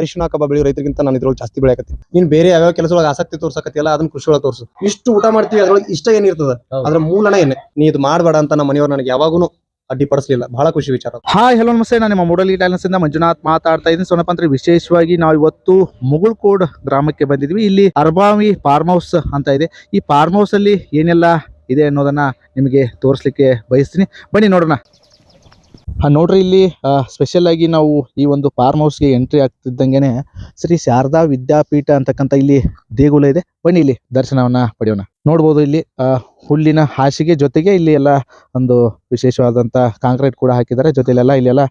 ಅರಿಶಿನ ಕಬ್ಬ ಬೆಳೆಯೋ ರೈತರಿಗಿಂತ ನಾನು ಇದ್ರೊಳಗೆ ಜಾಸ್ತಿ ಬೆಳೆಯಕತ್ತೀನಿ. ನೀನ್ ಬೇರೆ ಯಾವ್ಯಾವ ಕೆಲಸ ಒಳಗೆ ಆಸಕ್ತಿ ತೋರ್ಸಕತ್ತಿಲ್ಲ ಅದನ್ನ ಕೃಷಿ ಒಳಗೆ ತೋರ್ಸು. ಇಷ್ಟು ಊಟ ಮಾಡ್ತೀವಿ ಅದ್ರೊಳಗೆ ಇಷ್ಟ ಏನಿರ್ತದ. ಅದ್ರ ಮೂಲನ ಏನೇ? ನೀ ಇದು ಮಾಡಬೇಡ ಅಂತ ನಮ್ಮ ಮನೆಯವ್ರು ನನಗೆ ಯಾವಾಗೂ ಅಡ್ಡಿಪಡಿಸಲಿಲ್ಲ ಬಹಳ ಖುಷಿ ವಿಚಾರ ಹಾ ಹಾಯ್ ಹಲೋ ನಮಸ್ತೆ. ನಾನು ನಿಮ್ಮ ಮೊಡಲಿ ಟ್ಯಾಲೆನ್ಸ್ ಇಂದ ಮಂಜುನಾಥ್ ಮಾತಾಡ್ತಾ ಇದ್ದೀನಿ. ಸೋನಪ್ಪ ಅಂದ್ರೆ ವಿಶೇಷವಾಗಿ ನಾವು ಇವತ್ತು ಮುಗುಳ್ಕೋಡ್ ಗ್ರಾಮಕ್ಕೆ ಬಂದಿದ್ವಿ. ಇಲ್ಲಿ ಅರ್ಬಾವಿ ಫಾರ್ಮ್ ಹೌಸ್ ಅಂತ ಇದೆ. ಈ ಫಾರ್ಮ್ ಹೌಸ್ ಅಲ್ಲಿ ಏನೆಲ್ಲ ಇದೆ ಅನ್ನೋದನ್ನ ನಿಮಗೆ ತೋರಿಸ್ಲಿಕ್ಕೆ ಬಯಸ್ತೀನಿ. ಬನ್ನಿ ನೋಡೋಣ. ನೋಡ್ರಿ ಇಲ್ಲಿ ಸ್ಪೆಷಲ್ ಆಗಿ ನಾವು ಈ ಒಂದು ಫಾರ್ಮ್ ಹೌಸ್ಗೆ ಎಂಟ್ರಿ ಆಗ್ತಿದ್ದಂಗೆನೆ ಶ್ರೀ ಶಾರದಾ ವಿದ್ಯಾಪೀಠ ಅಂತಕ್ಕಂಥ ಇಲ್ಲಿ ದೇಗುಲ ಇದೆ. ಬನ್ನಿ ಇಲ್ಲಿ ದರ್ಶನವನ್ನ ಪಡೆಯೋಣ. ನೋಡ್ಬೋದು ಇಲ್ಲಿ ಹುಲ್ಲಿನ ಹಾಸಿಗೆ ಜೊತೆಗೆ ಇಲ್ಲಿ ಎಲ್ಲ ಒಂದು ವಿಶೇಷವಾದಂಥ ಕಾಂಕ್ರೀಟ್ ಕೂಡ ಹಾಕಿದ್ದಾರೆ. ಜೊತೆಲೆಲ್ಲ ಇಲ್ಲೆಲ್ಲ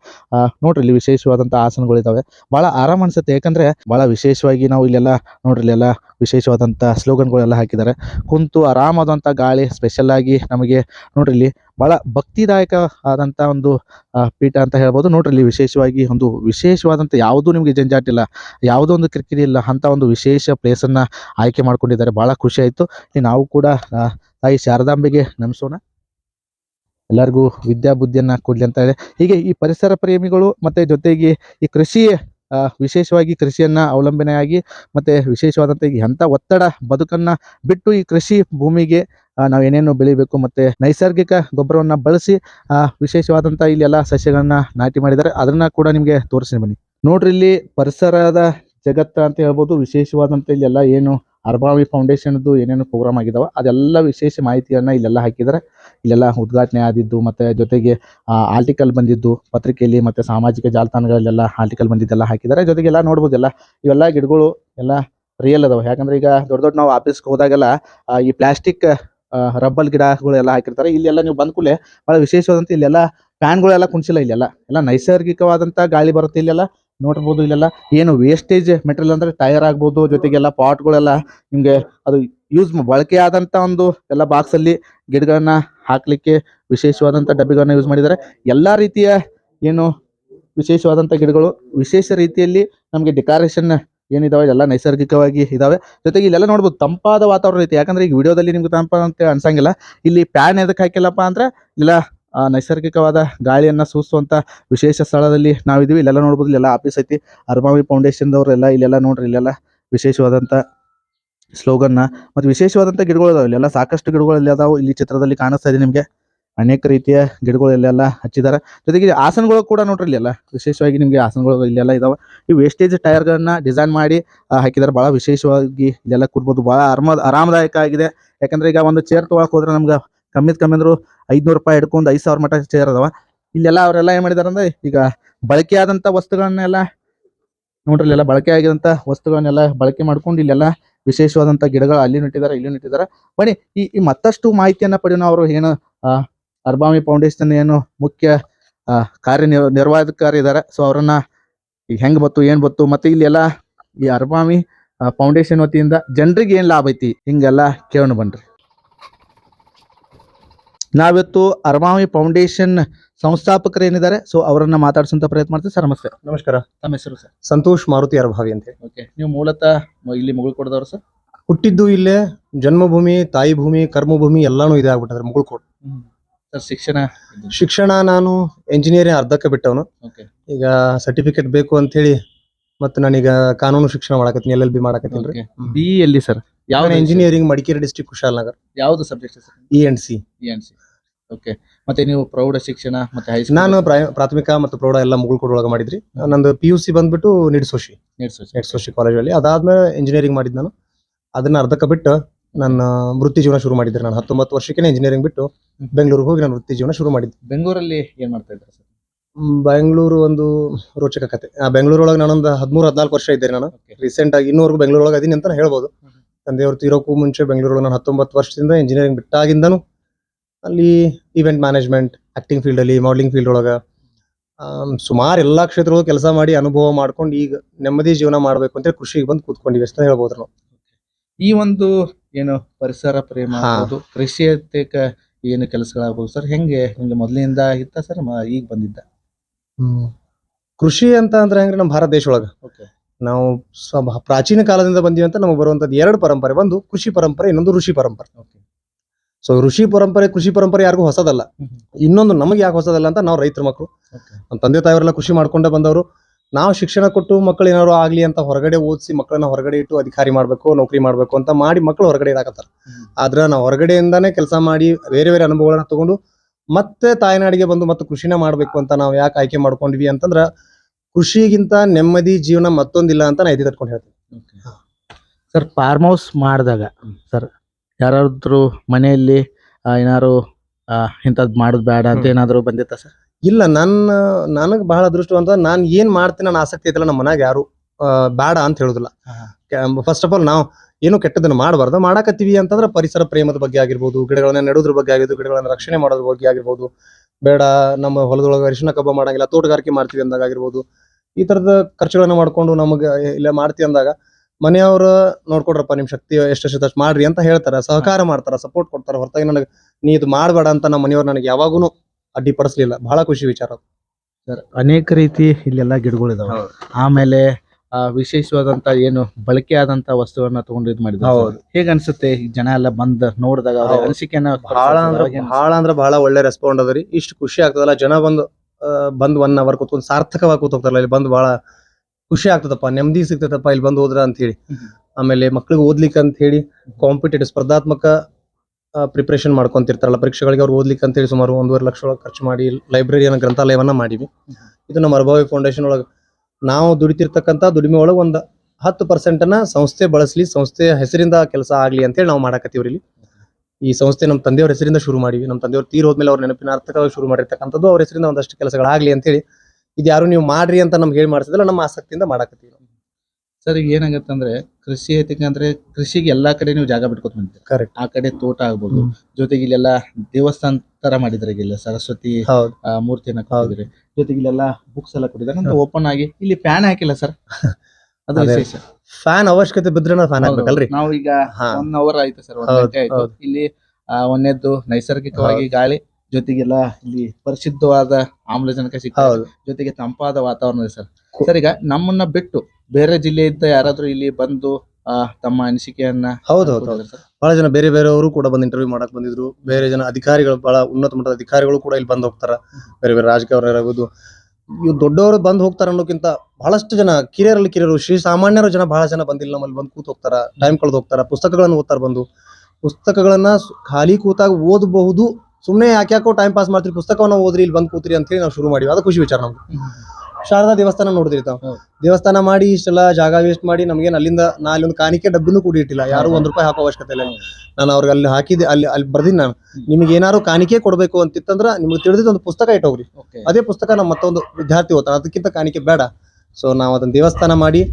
ನೋಡ್ರಿ ಇಲ್ಲಿ ವಿಶೇಷವಾದಂಥ ಆಸನಗಳಿದ್ದಾವೆ ಬಹಳ ಆರಾಮ್ ಅನ್ಸುತ್ತೆ. ಯಾಕಂದ್ರೆ ಬಹಳ ವಿಶೇಷವಾಗಿ ನಾವು ಇಲ್ಲೆಲ್ಲ, ನೋಡ್ರಿ ಇಲ್ಲೆಲ್ಲ ವಿಶೇಷವಾದಂಥ ಸ್ಲೋಗನ್ಗಳೆಲ್ಲ ಹಾಕಿದ್ದಾರೆ. ಕುಂತು ಆರಾಮಾದಂಥ ಗಾಳಿ ಸ್ಪೆಷಲ್ ಆಗಿ ನಮಗೆ, ನೋಡ್ರಿ ಇಲ್ಲಿ ಬಹಳ ಭಕ್ತಿದಾಯಕ ಆದಂಥ ಒಂದು ಪೀಠ ಅಂತ ಹೇಳ್ಬೋದು. ನೋಡ್ರಿ ಇಲ್ಲಿ ವಿಶೇಷವಾಗಿ ಒಂದು ವಿಶೇಷವಾದಂಥ ಯಾವುದೂ ನಿಮಗೆ ಜಂಜಾಟ ಇಲ್ಲ. ಯಾವುದೋ ಒಂದು ಕಿರಿಕಿರಿ ಇಲ್ಲ. ಅಂತ ಒಂದು ವಿಶೇಷ ಪ್ಲೇಸನ್ನು ಆಯ್ಕೆ ಮಾಡ್ಕೊಂಡಿದ್ದಾರೆ. ಬಹಳ ಖುಷಿ ಆಯಿತು. ನಾವು ಕೂಡ ತಾಯಿ ಶಾರದಾಂಬೆಗೆ ನಮಿಸೋಣ. ಎಲ್ಲರಿಗೂ ವಿದ್ಯಾ ಬುದ್ಧಿಯನ್ನ ಕೊಡ್ಲಿ ಅಂತ ಹೇಳಿ ಹೀಗೆ ಈ ಪರಿಸರ ಪ್ರೇಮಿಗಳು ಮತ್ತೆ ಜೊತೆಗೆ ಈ ಕೃಷಿ ವಿಶೇಷವಾಗಿ ಕೃಷಿಯನ್ನ ಅವಲಂಬನೆಯಾಗಿ ಮತ್ತೆ ವಿಶೇಷವಾದಂಥ ಈ ಎಂಥ ಒತ್ತಡ ಬದುಕನ್ನ ಬಿಟ್ಟು ಈ ಕೃಷಿ ಭೂಮಿಗೆ ನಾವು ಏನೇನು ಬೆಳಿಬೇಕು ಮತ್ತೆ ನೈಸರ್ಗಿಕ ಗೊಬ್ಬರವನ್ನ ಬಳಸಿ ವಿಶೇಷವಾದಂಥ ಇಲ್ಲಿ ಎಲ್ಲ ಸಸ್ಯಗಳನ್ನ ನಾಟಿ ಮಾಡಿದ್ದಾರೆ. ಅದನ್ನ ಕೂಡ ನಿಮಗೆ ತೋರಿಸಿ ಬನ್ನಿ. ನೋಡ್ರಿ ಇಲ್ಲಿ ಪರಿಸರದ ಜಗತ್ತ ಅಂತ ಹೇಳ್ಬೋದು. ವಿಶೇಷವಾದಂಥ ಇಲ್ಲೆಲ್ಲ ಏನು ಅರ್ಬಾವಿ ಫೌಂಡೇಶನ್ದು ಏನೇನು ಪ್ರೋಗ್ರಾಮ್ ಆಗಿದಾವೆ, ಅದೆಲ್ಲ ವಿಶೇಷ ಮಾಹಿತಿಯನ್ನ ಇಲ್ಲೆಲ್ಲ ಹಾಕಿದ್ದಾರೆ ಇಲ್ಲೆಲ್ಲ ಉದ್ಘಾಟನೆ ಆದಿದ್ದು, ಮತ್ತೆ ಜೊತೆಗೆ ಆರ್ಟಿಕಲ್ ಬಂದಿದ್ದು ಪತ್ರಿಕೆಯಲ್ಲಿ ಮತ್ತೆ ಸಾಮಾಜಿಕ ಜಾಲತಾಣಗಳಲ್ಲೆಲ್ಲ ಆರ್ಟಿಕಲ್ ಬಂದಿದ್ದೆಲ್ಲ ಹಾಕಿದ್ದಾರೆ ಜೊತೆಗೆ ಎಲ್ಲ ನೋಡ್ಬೋದು, ಎಲ್ಲ, ಇವೆಲ್ಲ ಗಿಡಗಳು ಎಲ್ಲ ರಿಯಲ್ ಅದಾವೆ. ಯಾಕಂದ್ರೆ ಈಗ ದೊಡ್ಡ ದೊಡ್ಡ ನಾವು ಆಫೀಸ್ಗೆ ಹೋದಾಗೆಲ್ಲ ಈ ಪ್ಲಾಸ್ಟಿಕ್ ರಬ್ಬಲ್ ಗಿಡಗಳು ಎಲ್ಲ ಹಾಕಿರ್ತಾರೆ. ಇಲ್ಲೆಲ್ಲ ನೀವು ಬಂದ ಕೂಡಲೇ ಬಹಳ ವಿಶೇಷವಾದಂತ ಇಲ್ಲೆಲ್ಲ ಫ್ಯಾನ್ಗಳೆಲ್ಲ ಕುಣಿಸಿಲ್ಲ ಇಲ್ಲೆಲ್ಲ. ಎಲ್ಲ ನೈಸರ್ಗಿಕವಾದಂತ ಗಾಳಿ ಬರುತ್ತೆ ಇಲ್ಲೆಲ್ಲ. ನೋಡ್ಬೋದು ಇಲ್ಲೆಲ್ಲ. ಏನು ವೇಸ್ಟೇಜ್ ಮೆಟೀರಿಯಲ್ ಅಂದ್ರೆ ಟೈರ್ ಆಗ್ಬೋದು, ಜೊತೆಗೆಲ್ಲ ಪಾಟ್ಗಳೆಲ್ಲ ನಿಮ್ಗೆ ಅದು ಯೂಸ್ ಬಳಕೆ ಆದಂತ ಒಂದು ಎಲ್ಲ ಬಾಕ್ಸ್ ಅಲ್ಲಿ ಗಿಡಗಳನ್ನ ಹಾಕ್ಲಿಕ್ಕೆ ವಿಶೇಷವಾದಂತ ಡಬ್ಬಿಗಳನ್ನ ಯೂಸ್ ಮಾಡಿದ್ದಾರೆ. ಎಲ್ಲಾ ರೀತಿಯ ಏನು ವಿಶೇಷವಾದಂತ ಗಿಡಗಳು ವಿಶೇಷ ರೀತಿಯಲ್ಲಿ ನಮಗೆ ಡೆಕೋರೇಷನ್ ಏನಿದಾವೆ ಎಲ್ಲ ನೈಸರ್ಗಿಕವಾಗಿ ಇದಾವೆ. ಜೊತೆಗೆ ಇಲ್ಲೆಲ್ಲ ನೋಡ್ಬೋದು ತಂಪಾದ ವಾತಾವರಣ ಐತಿ. ಯಾಕಂದ್ರೆ ಈ ವಿಡಿಯೋದಲ್ಲಿ ನಿಮ್ಗೆ ತಂಪ ಅಂತ ಅನ್ಸಂಗಿಲ್ಲ. ಇಲ್ಲಿ ಪ್ಯಾನ್ ಎದಕ್ಕೆ ಹಾಕಿಲ್ಲಪ್ಪ ಅಂದ್ರೆ ಇಲ್ಲ ನೈಸರ್ಗಿಕವಾದ ಗಾಳಿಯನ್ನ ಸೂಸುವಂತ ವಿಶೇಷ ಸ್ಥಳದಲ್ಲಿ ನಾವಿದೀವಿ. ಇಲ್ಲೆಲ್ಲ ನೋಡ್ಬೋದು, ಇಲ್ಲೆಲ್ಲ ಆಫೀಸ್ ಐತಿ. ಅರ್ಮಾವಿ ಫೌಂಡೇಶನ್ ಎಲ್ಲ ಇಲ್ಲೆಲ್ಲ ನೋಡ್ರಿ, ಇಲ್ಲೆಲ್ಲ ವಿಶೇಷವಾದಂತ ಸ್ಲೋಗನ್ನ. ಮತ್ತು ವಿಶೇಷವಾದಂತ ಗಿಡಗಳು ಅದಾವೆ, ಇಲ್ಲೆಲ್ಲ ಸಾಕಷ್ಟು ಗಿಡಗಳು ಇಲ್ಲಿ ಅದಾವೆ. ಇಲ್ಲಿ ಚಿತ್ರದಲ್ಲಿ ಕಾಣಿಸ್ತಾ ಇದೆ ನಿಮಗೆ. ಅನೇಕ ರೀತಿಯ ಗಿಡಗಳು ಇಲ್ಲೆಲ್ಲ ಹಚ್ಚಿದ್ದಾರೆ ಜೊತೆಗೆ ಆಸನಗಳು ಕೂಡ ನೋಡ್ರಿ ಇಲ್ಲೆಲ್ಲ. ವಿಶೇಷವಾಗಿ ನಿಮಗೆ ಆಸನಗಳು ಇಲ್ಲೆಲ್ಲ ಇದಾವೆ. ಈ ವೇಸ್ಟೇಜ್ ಟೈರ್ಗಳನ್ನ ಡಿಸೈನ್ ಮಾಡಿ ಹಾಕಿದ್ದಾರೆ ಬಹಳ ವಿಶೇಷವಾಗಿ ಇಲ್ಲೆಲ್ಲ ಕೂರ್ಬೋದು ಬಹಳ ಆರಾಮ ಆರಾಮದಾಯಕ ಆಗಿದೆ. ಯಾಕಂದ್ರೆ ಈಗ ಒಂದು ಚೇರ್ ತೊಗೊಳಕ್ ಹೋದ್ರೆ ನಮ್ಗೆ ಕಮ್ಮಿದ್ ಕಮ್ಮಿ ಅಂದ್ರು ಐದ್ನೂರು ರೂಪಾಯಿ ಹಿಡ್ಕೊಂಡು ಐದು ಸಾವಿರ ಮಟ್ಟ ಚೇರ್ ಅದಾವ. ಇಲ್ಲೆಲ್ಲ ಅವರೆಲ್ಲ ಏನ್ ಮಾಡಿದಾರ ಅಂದ್ರೆ ಈಗ ಆದಂತ ವಸ್ತುಗಳನ್ನೆಲ್ಲ ನೋಡ್ರಿ, ಇಲ್ಲೆಲ್ಲ ಬಳಕೆ ಆಗಿದಂತ ವಸ್ತುಗಳನ್ನೆಲ್ಲ ಬಳಕೆ ಮಾಡ್ಕೊಂಡು ಇಲ್ಲೆಲ್ಲ ವಿಶೇಷವಾದಂತ ಗಿಡಗಳು ಅಲ್ಲಿ ನೆಟ್ಟಿದ್ದಾರೆ ಇಲ್ಲಿ ನೆಟ್ಟಿದ್ದಾರೆ ಬನ್ನಿ, ಈ ಮತ್ತಷ್ಟು ಮಾಹಿತಿಯನ್ನ ಪಡೆಯೋಣ. ಅವರು ಏನು ಅರ್ಬಾಮಿ ಫೌಂಡೇಶನ್ ಏನು ಮುಖ್ಯ ಕಾರ್ಯ ನಿರ್- ನಿರ್ವಾಹಕರು ಇದ್ದಾರೆ ಸೊ ಅವರನ್ನ ಹೆಂಗ್ ಬತ್ತು, ಏನ್ ಬತ್ತು, ಮತ್ತೆ ಇಲ್ಲೆಲ್ಲ ಈ ಅರ್ಬಾಮಿ ಫೌಂಡೇಶನ್ ವತಿಯಿಂದ ಜನರಿಗೆ ಏನ್ ಲಾಭ ಐತಿ, ಹಿಂಗೆಲ್ಲ ಕೇಳೋಣ ಬನ್ರಿ. ನಾವಿವತ್ತು ಅರ್ಮಾವಿ ಫೌಂಡೇಶನ್ ಸಂಸ್ಥಾಪಕರು ಏನಿದ್ದಾರೆ ಸೊ ಅವರನ್ನ ಮಾತಾಡಿಸೋಂತ ಪ್ರಯತ್ನ ಮಾಡ್ತೀವಿ. ಸರ್ ನಮಸ್ತೆ. ನಮಸ್ಕಾರ. ತಮ್ಮ ಹೆಸರು ಸರ್? ಸಂತೋಷ್ ಮಾರುತಿ ಅರ್ಭಾವಿ ಅಂತ ಹೇಳಿ. ಓಕೆ ನೀವು ಮೂಲತಃ ಇಲ್ಲಿ ಮುಗುಳು ಕೊಡದವ್ರು ಸರ್? ಹುಟ್ಟಿದ್ದು ಇಲ್ಲೇ ಜನ್ಮಭೂಮಿ ತಾಯಿ ಭೂಮಿ ಕರ್ಮಭೂಮಿ ಎಲ್ಲಾನು ಇದೆ ಆಗ್ಬಿಟ್ಟಿದ್ರೆ ಮುಗುಳ್ಕೋಟ್ ಸರ್ ಶಿಕ್ಷಣ? ಶಿಕ್ಷಣ ನಾನು ಎಂಜಿನಿಯರಿಂಗ್ ಅರ್ಧಕ್ಕೆ ಬಿಟ್ಟವನು. ಓಕೆ ಈಗ ಸರ್ಟಿಫಿಕೇಟ್ ಬೇಕು ಅಂತ ಹೇಳಿ ಮತ್ತು ನಾನೀಗ ಕಾನೂನು ಶಿಕ್ಷಣ ಮಾಡಕತ್ತೀನಿ ಎಲ್ ಎಲ್ ಬಿ ಮಾಡಕತ್ತೀನಿ ಬಿ ಎಲ್ಲಿ ಸರ್? ಯಾವ ಇಂಜಿನಿಯರಿಂಗ್ ಮಡಿಕೇರಿ ಡಿಸ್ಟ್ರಿಕ್ಟ್ ಕುಶಾಲನಗರ್ ಯಾವ್ದು subject sir? E N C N C okay ಮತ್ತೆ ನೀವು ಪ್ರೌಢ ಶಿಕ್ಷಣ ಮತ್ತೆ ಹೈ ನಾನು ಪ್ರಾಥಮಿಕ ಮತ್ತು ಪ್ರೌಢ ಎಲ್ಲ ಮುಗುಳ್ಕೋಡ್ ಒಳಗೆ ಮಾಡಿದ್ರಿ ನಂದು ಪಿ ಯು ಸಿ ಬಂದ್ಬಿಟ್ಟು ನಿಡ್ಸೋಶಿ. ನಿಡ್ಸೋಶಿ. ಕಾಲೇಜಲ್ಲಿ ಅದಾದ್ಮೇಲೆ ಇಂಜಿನಿಯರಿಂಗ್ ಮಾಡಿದ್ ನಾನು. ಅದನ್ನ ಅರ್ಧಕ್ಕೆ ಬಿಟ್ಟು ನನ್ನ ವೃತ್ತಿ ಜೀವನ ಶುರು ಮಾಡಿದ್ರೆ ನಾನು. ಹತ್ತೊಂಬತ್ತು ವರ್ಷಕ್ಕೆ ಇಂಜಿನಿಯರಿಂಗ್ ಬಿಟ್ಟು ಬೆಂಗಳೂರಿಗೆ ಹೋಗಿ ನಾನು ವೃತ್ತಿ ಜೀವನ ಶುರು ಮಾಡಿದ್ದೆ. ಬೆಂಗಳೂರಲ್ಲಿ ಏನ್ ಮಾಡ್ತಾ ಇದ್ದಾರೆ ಸರ್? ಮ್, ಬೆಂಗಳೂರು ಒಂದು ರೋಚಕ ಕತೆ. ಆ ಬೆಂಗಳೂರೊಳಗೆ ನಾನೊಂದು ಹದಿಮೂರು ಹದಿನಾಲ್ಕು ವರ್ಷ ಇದ್ದೆ ನಾನು. ಓಕೆ ರೀಸೆಂಟ್ ಆಗಿ ಇನ್ನೂವರೆಗೂ ಬೆಂಗಳೂರೊಳಗೆ ಅದೀನಿ ಅಂತ ಹೇಳ್ಬೋದು. ಹ್ಮ್. ತಂದೆಯವರು ತೀರೋಕ್ಕೂ ಮುಂಚೆ ಬೆಂಗಳೂರೊಳಗೆ ನಾನು ಹತ್ತೊಂಬತ್ತು ವರ್ಷದಿಂದ ಇಂಜಿನಿಯರಿಂಗ್ ಬಿಟ್ಟಾಗಿಂದನು ಅಲ್ಲಿ ಇವೆಂಟ್ ಮ್ಯಾನೇಜ್ಮೆಂಟ್ ಆ್ಯಕ್ಟಿಂಗ್ ಫೀಲ್ಡ್ ಅಲ್ಲಿ ಮಾಡಲಿಂಗ್ ಫೀಲ್ಡ್ ಒಳಗ ಸುಮಾರು ಎಲ್ಲಾ ಕ್ಷೇತ್ರಗಳು ಕೆಲಸ ಮಾಡಿ ಅನುಭವ ಮಾಡ್ಕೊಂಡು ಈಗ ನೆಮ್ಮದಿ ಜೀವನ ಮಾಡಬೇಕು ಅಂತ ಕೃಷಿಗೆ ಬಂದು ಕೂತ್ಕೊಂಡಿವಿ ಅಂತ ಹೇಳ್ಬೋದು ನಾವು ಈ ಒಂದು ಏನು ಪರಿಸರ ಪ್ರೇಮ ಹಾ. ಕೃಷಿ ಕೃಷಿಯತ್ತೆಕ ಏನು ಕೆಲಸಗಳಾಗ್ಬೋದು ಸರ್ ಹೆಂಗೆ ಹಿಂಗೆ ಮೊದಲಿನಿಂದ ಇತ್ತ ಸರ್ ಈಗ ಬಂದಿದ್ದ? ಕೃಷಿ ಅಂತ ಅಂದ್ರೆ ಹೆಂಗ್ರಿ ನಮ್ಮ ಭಾರತ ದೇಶ ಒಳಗ ಓಕೆ. ನಾವು ಸ್ವ- ಪ್ರಾಚೀನ ಕಾಲದಿಂದ ಬಂದೀವಿ ಅಂತ ನಮಗೆ ಬರುವಂತದ್ದು ಎರಡು ಪರಂಪರೆ. ಒಂದು ಕೃಷಿ ಪರಂಪರೆ ಇನ್ನೊಂದು ಋಷಿ ಪರಂಪರೆ. ಸೊ ಋಷಿ ಪರಂಪರೆ ಕೃಷಿ ಪರಂಪರೆ ಯಾರಿಗೂ ಹೊಸದಲ್ಲ. ಇನ್ನೊಂದು ನಮಗೆ ಯಾಕೆ ಹೊಸದಲ್ಲ ಅಂತ ನಾವು ರೈತರ ಮಕ್ಕಳು ನಮ್ಮ ತಂದೆ ತಾಯಿಯವರೆಲ್ಲ ಕೃಷಿ ಮಾಡ್ಕೊಂಡೇ ಬಂದವರು. ನಾವು ಶಿಕ್ಷಣ ಕೊಟ್ಟು ಮಕ್ಕಳು ಏನಾದ್ರು ಆಗ್ಲಿ ಅಂತ ಹೊರಗಡೆ ಓದಿಸಿ ಮಕ್ಕಳನ್ನ ಹೊರಗಡೆ ಇಟ್ಟು ಅಧಿಕಾರಿ ಮಾಡ್ಬೇಕು ನೌಕರಿ ಮಾಡ್ಬೇಕು ಅಂತ ಮಾಡಿ ಮಕ್ಕಳು ಹೊರಗಡೆ ಇಡಾಕತ್ತಾರ ಆದ್ರ ನಾವು ಹೊರಗಡೆಯಿಂದಾನೇ ಕೆಲಸ ಮಾಡಿ ಬೇರೆ ಬೇರೆ ಅನುಭವಗಳನ್ನ ತಗೊಂಡು ಮತ್ತೆ ತಾಯ್ನಾಡಿಗೆ ಬಂದು ಮತ್ತೆ ಕೃಷಿನ ಮಾಡಬೇಕು ಅಂತ ನಾವು ಯಾಕೆ ಆಯ್ಕೆ ಮಾಡ್ಕೊಂಡ್ವಿ ಅಂತಂದ್ರ ಕೃಷಿಗಿಂತ ನೆಮ್ಮದಿ ಜೀವನ ಮತ್ತೊಂದಿಲ್ಲ ಅಂತ ನಾ ಎದಿ ತಟ್ಕೊಂಡು ಹೇಳ್ತೀನಿ. ಸರ್ ಫಾರ್ಮ್ ಹೌಸ್ ಮಾಡಿದಾಗ ಸರ್ ಯಾರಾದ್ರೂ ಮನೆಯಲ್ಲಿ ಆ, ಏನಾದ್ರು ಇಂಥದ್ದು ಮಾಡೋದು ಬೇಡ ಅಂತ ಏನಾದರೂ ಬಂದಿತ್ತ ಸರ್ ಇಲ್ಲ ನನ್ನ ನನಗೆ ಬಹಳ ಅದೃಷ್ಟವಂತ ನಾನು ಏನ್ ಮಾಡ್ತೀನಿ ನನ್ನ ಆಸಕ್ತಿ ಐತಲ್ಲ ನಮ್ಮ ಮನ್ಯಾಗ ಯಾರು ಆ, ಬೇಡ ಅಂತ ಹೇಳುದಿಲ್ಲ. ಫಸ್ಟ್ ಆಫ್ ಆಲ್ ನಾವು ಏನು ಕೆಟ್ಟದನ್ನು ಮಾಡಬಾರ್ದು ಮಾಡಾಕತ್ತೀವಿ ಅಂತಂದ್ರೆ ಪರಿಸರ ಪ್ರೇಮದ ಬಗ್ಗೆ ಆಗಿರ್ಬೋದು ಗಿಡಗಳನ್ನ ನೆಡೋದ್ರ ಬಗ್ಗೆ ಆಗಿರ್ಬೋದು ಗಿಡಗಳನ್ನ ರಕ್ಷಣೆ ಮಾಡೋದ್ರ ಬಗ್ಗೆ ಆಗಿರ್ಬೋದು. ಬೇಡ ನಮ್ಮ ಹೊಲದೊಳಗೆ ಅರಿಶಿನ ಕಬ್ಬ ಮಾಡಂಗಿಲ್ಲ ತೋಟಗಾರಿಕೆ ಮಾಡ್ತೀವಿ ಅಂದಾಗ ಆಗಿರ್ಬೋದು. ಈ ತರದ ಖರ್ಚುಗಳನ್ನ ಮಾಡ್ಕೊಂಡು ನಮಗೆ ಇಲ್ಲ ಮಾಡ್ತೀವಿ ಅಂದಾಗ ಮನೆಯವರು ನೋಡ್ಕೊಡ್ರಪ್ಪ ನಿಮ್ ಶಕ್ತಿ ಎಷ್ಟೆಷ್ಟು ಅಷ್ಟು ಮಾಡ್ರಿ ಅಂತ ಹೇಳ್ತಾರೆ ಸಹಕಾರ ಮಾಡ್ತಾರ ಸಪೋರ್ಟ್ ಕೊಡ್ತಾರ. ಹೊರತಾಗಿ ನನಗೆ ನೀ ಇದು ಮಾಡಬೇಡ ಅಂತ ನಮ್ಮ ಮನೆಯವ್ರು ನನಗೆ ಯಾವಾಗೂ ಅಡ್ಡಿಪಡಿಸ್ಲಿಲ್ಲ. ಬಹಳ ಖುಷಿ ವಿಚಾರ ಸರ್ ಅನೇಕ ರೀತಿ ಇಲ್ಲೆಲ್ಲ ಗಿಡಗಳಿದಾವೆ. ಆಮೇಲೆ ವಿಶೇಷವಾದಂತ ಏನು ಬಳಕೆ ಆದಂತ ವಸ್ತುಗಳನ್ನ ತಗೊಂಡು ಇದು ಮಾಡಿದ್ರು ಹೌದು. ಹೇಗ ಅನ್ಸುತ್ತೆ? ಈ ಜನ ಎಲ್ಲ ಬಂದ್ ನೋಡಿದಾಗ ಅವ್ರ. ಅನಿಸಿಕೆನ ಬಹಳ ಅಂದ್ರೆ ಬಹಳ ಅಂದ್ರೆ ಬಹಳ ಒಳ್ಳೆ ರೆಸ್ಪಾಂಡ್ ಅದರಿ ಇಷ್ಟು ಖುಷಿ ಆಗ್ತದಲ್ಲ ಜನ ಬಂದು ಬಂದ್ ಒನ್ ಅವರ್ ಕೂತ್ಕೊಂಡು ಸಾರ್ಥಕವಾಗಿ ಕೂತೋಗ್ತಾರಲ್ಲ ಇಲ್ಲಿ ಬಂದು ಬಹಳ ಖುಷಿ ಆಗ್ತದಪ್ಪ ನೆಮ್ಮದಿ ಸಿಗ್ತದಪ್ಪ ಇಲ್ಲಿ ಬಂದು ಹೋದ್ರ ಅಂತ ಹೇಳಿ. ಆಮೇಲೆ ಮಕ್ಳಿಗೆ ಓದ್ಲಿಕ್ಕೆ ಅಂತ ಹೇಳಿ ಕಾಂಪಿಟೇಟಿವ್ ಸ್ಪರ್ಧಾತ್ಮಕ ಪ್ರಿಪರೇಷನ್ ಮಾಡ್ಕೊಂತಿರ್ತಾರಲ್ಲ ಪರೀಕ್ಷೆಗಳಿಗೆ ಅವ್ರು ಓದ್ಲಿಕ್ಕೆ ಅಂತ ಹೇಳಿ ಸುಮಾರು ಒಂದೂವರೆ ಲಕ್ಷ ಒಳಗೆ ಖರ್ಚು ಮಾಡಿ ಲೈಬ್ರರಿಯನ್ನ ಗ್ರಂಥಾಲಯವನ್ನ ಮಾಡಿವಿ. ಇದು ನಮ್ಮ ಅರ್ಭಾವಿ ಫೌಂಡೇಶನ್ ಒಳಗೆ ನಾವು ದುಡಿತಿರ್ತಕ್ಕಂಥ ದುಡಿಮೆ ಒಳಗೆ ಒಂದು ಹತ್ತು ಪರ್ಸೆಂಟ್ ಅನ್ನ ಸಂಸ್ಥೆ ಬಳಸಲಿ, ಸಂಸ್ಥೆ ಹೆಸರಿಂದ ಕೆಲಸ ಆಗಲಿ ಅಂತೇಳಿ ನಾವು ಮಾಡಾಕತ್ತೀವ್ರಿ ಇಲ್ಲಿ. ಈ ಸಂಸ್ಥೆ ನಮ್ಮ ತಂದೆಯವ್ರ ಹೆಸರಿಂದ ಶುರು ಮಾಡಿವಿ. ನಮ್ಮ ತಂದೆಯವ್ರು ತೀರ್ ಹೋದ್ಮೇಲೆ ಅವ್ರ ನೆನಪಿನಾರ್ಥಕವಾಗಿ ಶುರು ಮಾಡಿರ್ತಕ್ಕಂಥದ್ದು ಅವ್ರ ಹೆಸರಿಂದ ಒಂದಷ್ಟು ಕೆಲಸಗಳಾಗಲಿ ಅಂತೇಳಿ. ಇದು ಯಾರು ನೀವು ಮಾಡ್ರಿ ಅಂತ ನಮ್ಗೆ ಹೇಳಿ ಮಾಡಿಸಿದ್ರೆ ನಮ್ಮ ಆಸಕ್ತಿಯಿಂದ ಮಾಡಾಕತ್ತೀವಿ. ಸರ್ ಈಗ ಏನಾಗತ್ತೆ ಅಂದ್ರೆ ಕೃಷಿ ಅಂದ್ರೆ ಕೃಷಿಗೆ ಎಲ್ಲಾ ಕಡೆ ನೀವು ಜಾಗ ಬಿಟ್ಕೊತ ಬಂದಿದ್ದೀರಿ. Correct. ಆ ಕಡೆ ತೋಟ ಆಗ್ಬೋದು. ಜೊತೆಗೆ ಇಲ್ಲೆಲ್ಲ ದೇವಸ್ಥಾನ ತರ ಮಾಡಿದ್ರೆ ಇಲ್ಲ ಸರಸ್ವತಿ ಹೌದು. ಆ, ಮೂರ್ತಿಯನ್ನ ಕೊಟ್ಟಿದ್ರೆ ಜೊತೆಗೆ ಇಲ್ಲೆಲ್ಲ ಬುಕ್ಸ್ ಎಲ್ಲ ಕೊಟ್ಟಿದ್ದಾರೆ. ಅಂತ ಓಪನ್ ಆಗಿ ಇಲ್ಲಿ ಫ್ಯಾನ್ ಹಾಕಿಲ್ಲ ಸರ್. ಅದು ಅದೇ. ವಿಶೇಷ. ಫ್ಯಾನ್ ಅವಶ್ಯಕತೆ ಬಿದ್ರೆ ಫ್ಯಾನ್ ಹೌದು, ಹಾಕ್ಬೇಕಲ್ರಿ? ನಾವು ಈಗ ಹಾ. ಒನ್ ಅವರ್ ಆಯ್ತು ಸರ್ ಒಂದ್ ಹೌದು, ಗಂಟೆ ಆಯ್ತು. ಹೌದು. ಇಲ್ಲಿ ಆ, ಒಂದನೇದ್ದು ನೈಸರ್ಗಿಕವಾಗಿ ಗಾಳಿ ಜೊತೆಗೆಲ್ಲ ಇಲ್ಲಿ ಪರಿಶುದ್ಧವಾದ ಆಮ್ಲಜನಕ ಸಿಗ್ತದೆ. ಹೌದು. ಜೊತೆಗೆ ತಂಪಾದ ವಾತಾವರಣ ಇದೆ ಸರ್. ಕೊ- ಸರ್ ಈಗ ನಮ್ಮನ್ನ ಬಿಟ್ಟು ಬೇರೆ ಜಿಲ್ಲೆಯಿಂದ ಯಾರಾದ್ರೂ ಇಲ್ಲಿ ಬಂದು ಆ, ತಮ್ಮ ಅನಿಸಿಕೆಯನ್ನ ಹೌದು ಹೌದು ಹೌದು ಬಹಳ ಜನ ಬೇರೆ ಬೇರೆಯವರು ಕೂಡ ಬಂದು ಇಂಟರ್ವ್ಯೂ ಮಾಡಕ್ ಬಂದಿದ್ರು. ಬೇರೆ ಜನ ಅಧಿಕಾರಿಗಳು ಬಹಳ ಉನ್ನತ ಮಟ್ಟದ ಅಧಿಕಾರಿಗಳು ಕೂಡ ಇಲ್ಲಿ ಬಂದು ಹೋಗ್ತಾರ. ಬೇರೆ ಬೇರೆ ರಾಜಕೀಯರಾಗೋದು ಇವ್ ದೊಡ್ಡವರು ಬಂದು ಹೋಗ್ತಾರ ಅನ್ನೋಕ್ಕಿಂತ ಬಹಳಷ್ಟು ಜನ ಕಿರಿಯರಲ್ಲಿ ಕಿರಿಯರು ಶ್ರೀ ಸಾಮಾನ್ಯರು ಜನ ಬಹಳ ಜನ ಬಂದಿಲ್ಲ ನಮ್ಮಲ್ಲಿ ಬಂದು ಕೂತ್ ಹೋಗ್ತಾರ ಟೈಮ್ ಕಳೆದು ಹೋಗ್ತಾರ ಪುಸ್ತಕಗಳನ್ನು ಓದ್ತಾರ ಬಂದು. ಪುಸ್ತಕಗಳನ್ನ ಸು- ಖಾಲಿ ಕೂತಾಗ ಓದಬಹುದು. ಸುಮ್ಮನೆ ಯಾಕೆ ಯಾಕೋ ಟೈಮ್ ಪಾಸ್ ಮಾಡ್ತೀರಿ ಪುಸ್ತಕವನ್ನ ಓದ್ರಿ ಇಲ್ಲಿ ಬಂದು ಕೂತ್ರಿ ಅಂತ ಹೇಳಿ ನಾವು ಶುರು ಮಾಡಿವಿ. ಅದು ಖುಷಿ ವಿಚಾರ ನಮ್ಗೆ ಶಾರದಾ ದೇವಸ್ಥಾನ ನೋಡಿದ್ರಿ ತಾವ್? ದೇವಸ್ಥಾನ ಮಾಡಿ ಇಷ್ಟೆಲ್ಲ ಜಾಗ ವೇಸ್ಟ್ ಮಾಡಿ ನಮ್ಗೇನ್ ಅಲ್ಲಿಂದ ನಾ ಅಲ್ಲಿ ಒಂದು ಕಾಣಿಕೆ ಡಬ್ಬಿನೂ ಕೂಡ ಇಟ್ಟಿಲ್ಲ. ಯಾರು ಒಂದ್ ರೂಪಾಯಿ ಹಾಕೋ ಅವಶ್ಯಕತೆ ಇಲ್ಲ. ನಾನು ಅವ್ರಿಗೆ ಅಲ್ಲಿ ಹಾಕಿದ್ದೆ ಅಲ್ಲಿ ಅಲ್ಲಿ ಬರ್ದಿನಿ ನಾನು. ನಿಮ್ಗೆ ಏನಾರು ಕಾಣಿಕೆ ಕೊಡ್ಬೇಕು ಅಂತಿತ್ತಂದ್ರ ನಿಮ್ಗೆ ತಿಳಿದಿದ್ದು ಒಂದು ಪುಸ್ತಕ ಇಟ್ಟೋಗ್ರಿ. ಹೋಗ್ರಿ ಅದೇ ಪುಸ್ತಕ ನಮ್ಮ ಮತ್ತೊಂದು ವಿದ್ಯಾರ್ಥಿ ಓದ್ತಾನೆ ಅದಕ್ಕಿಂತ ಕಾಣಿಕೆ ಬೇಡ. ಸೊ ನಾವು ಅದನ್ನ ದೇವಸ್ಥಾನ ಮಾಡಿ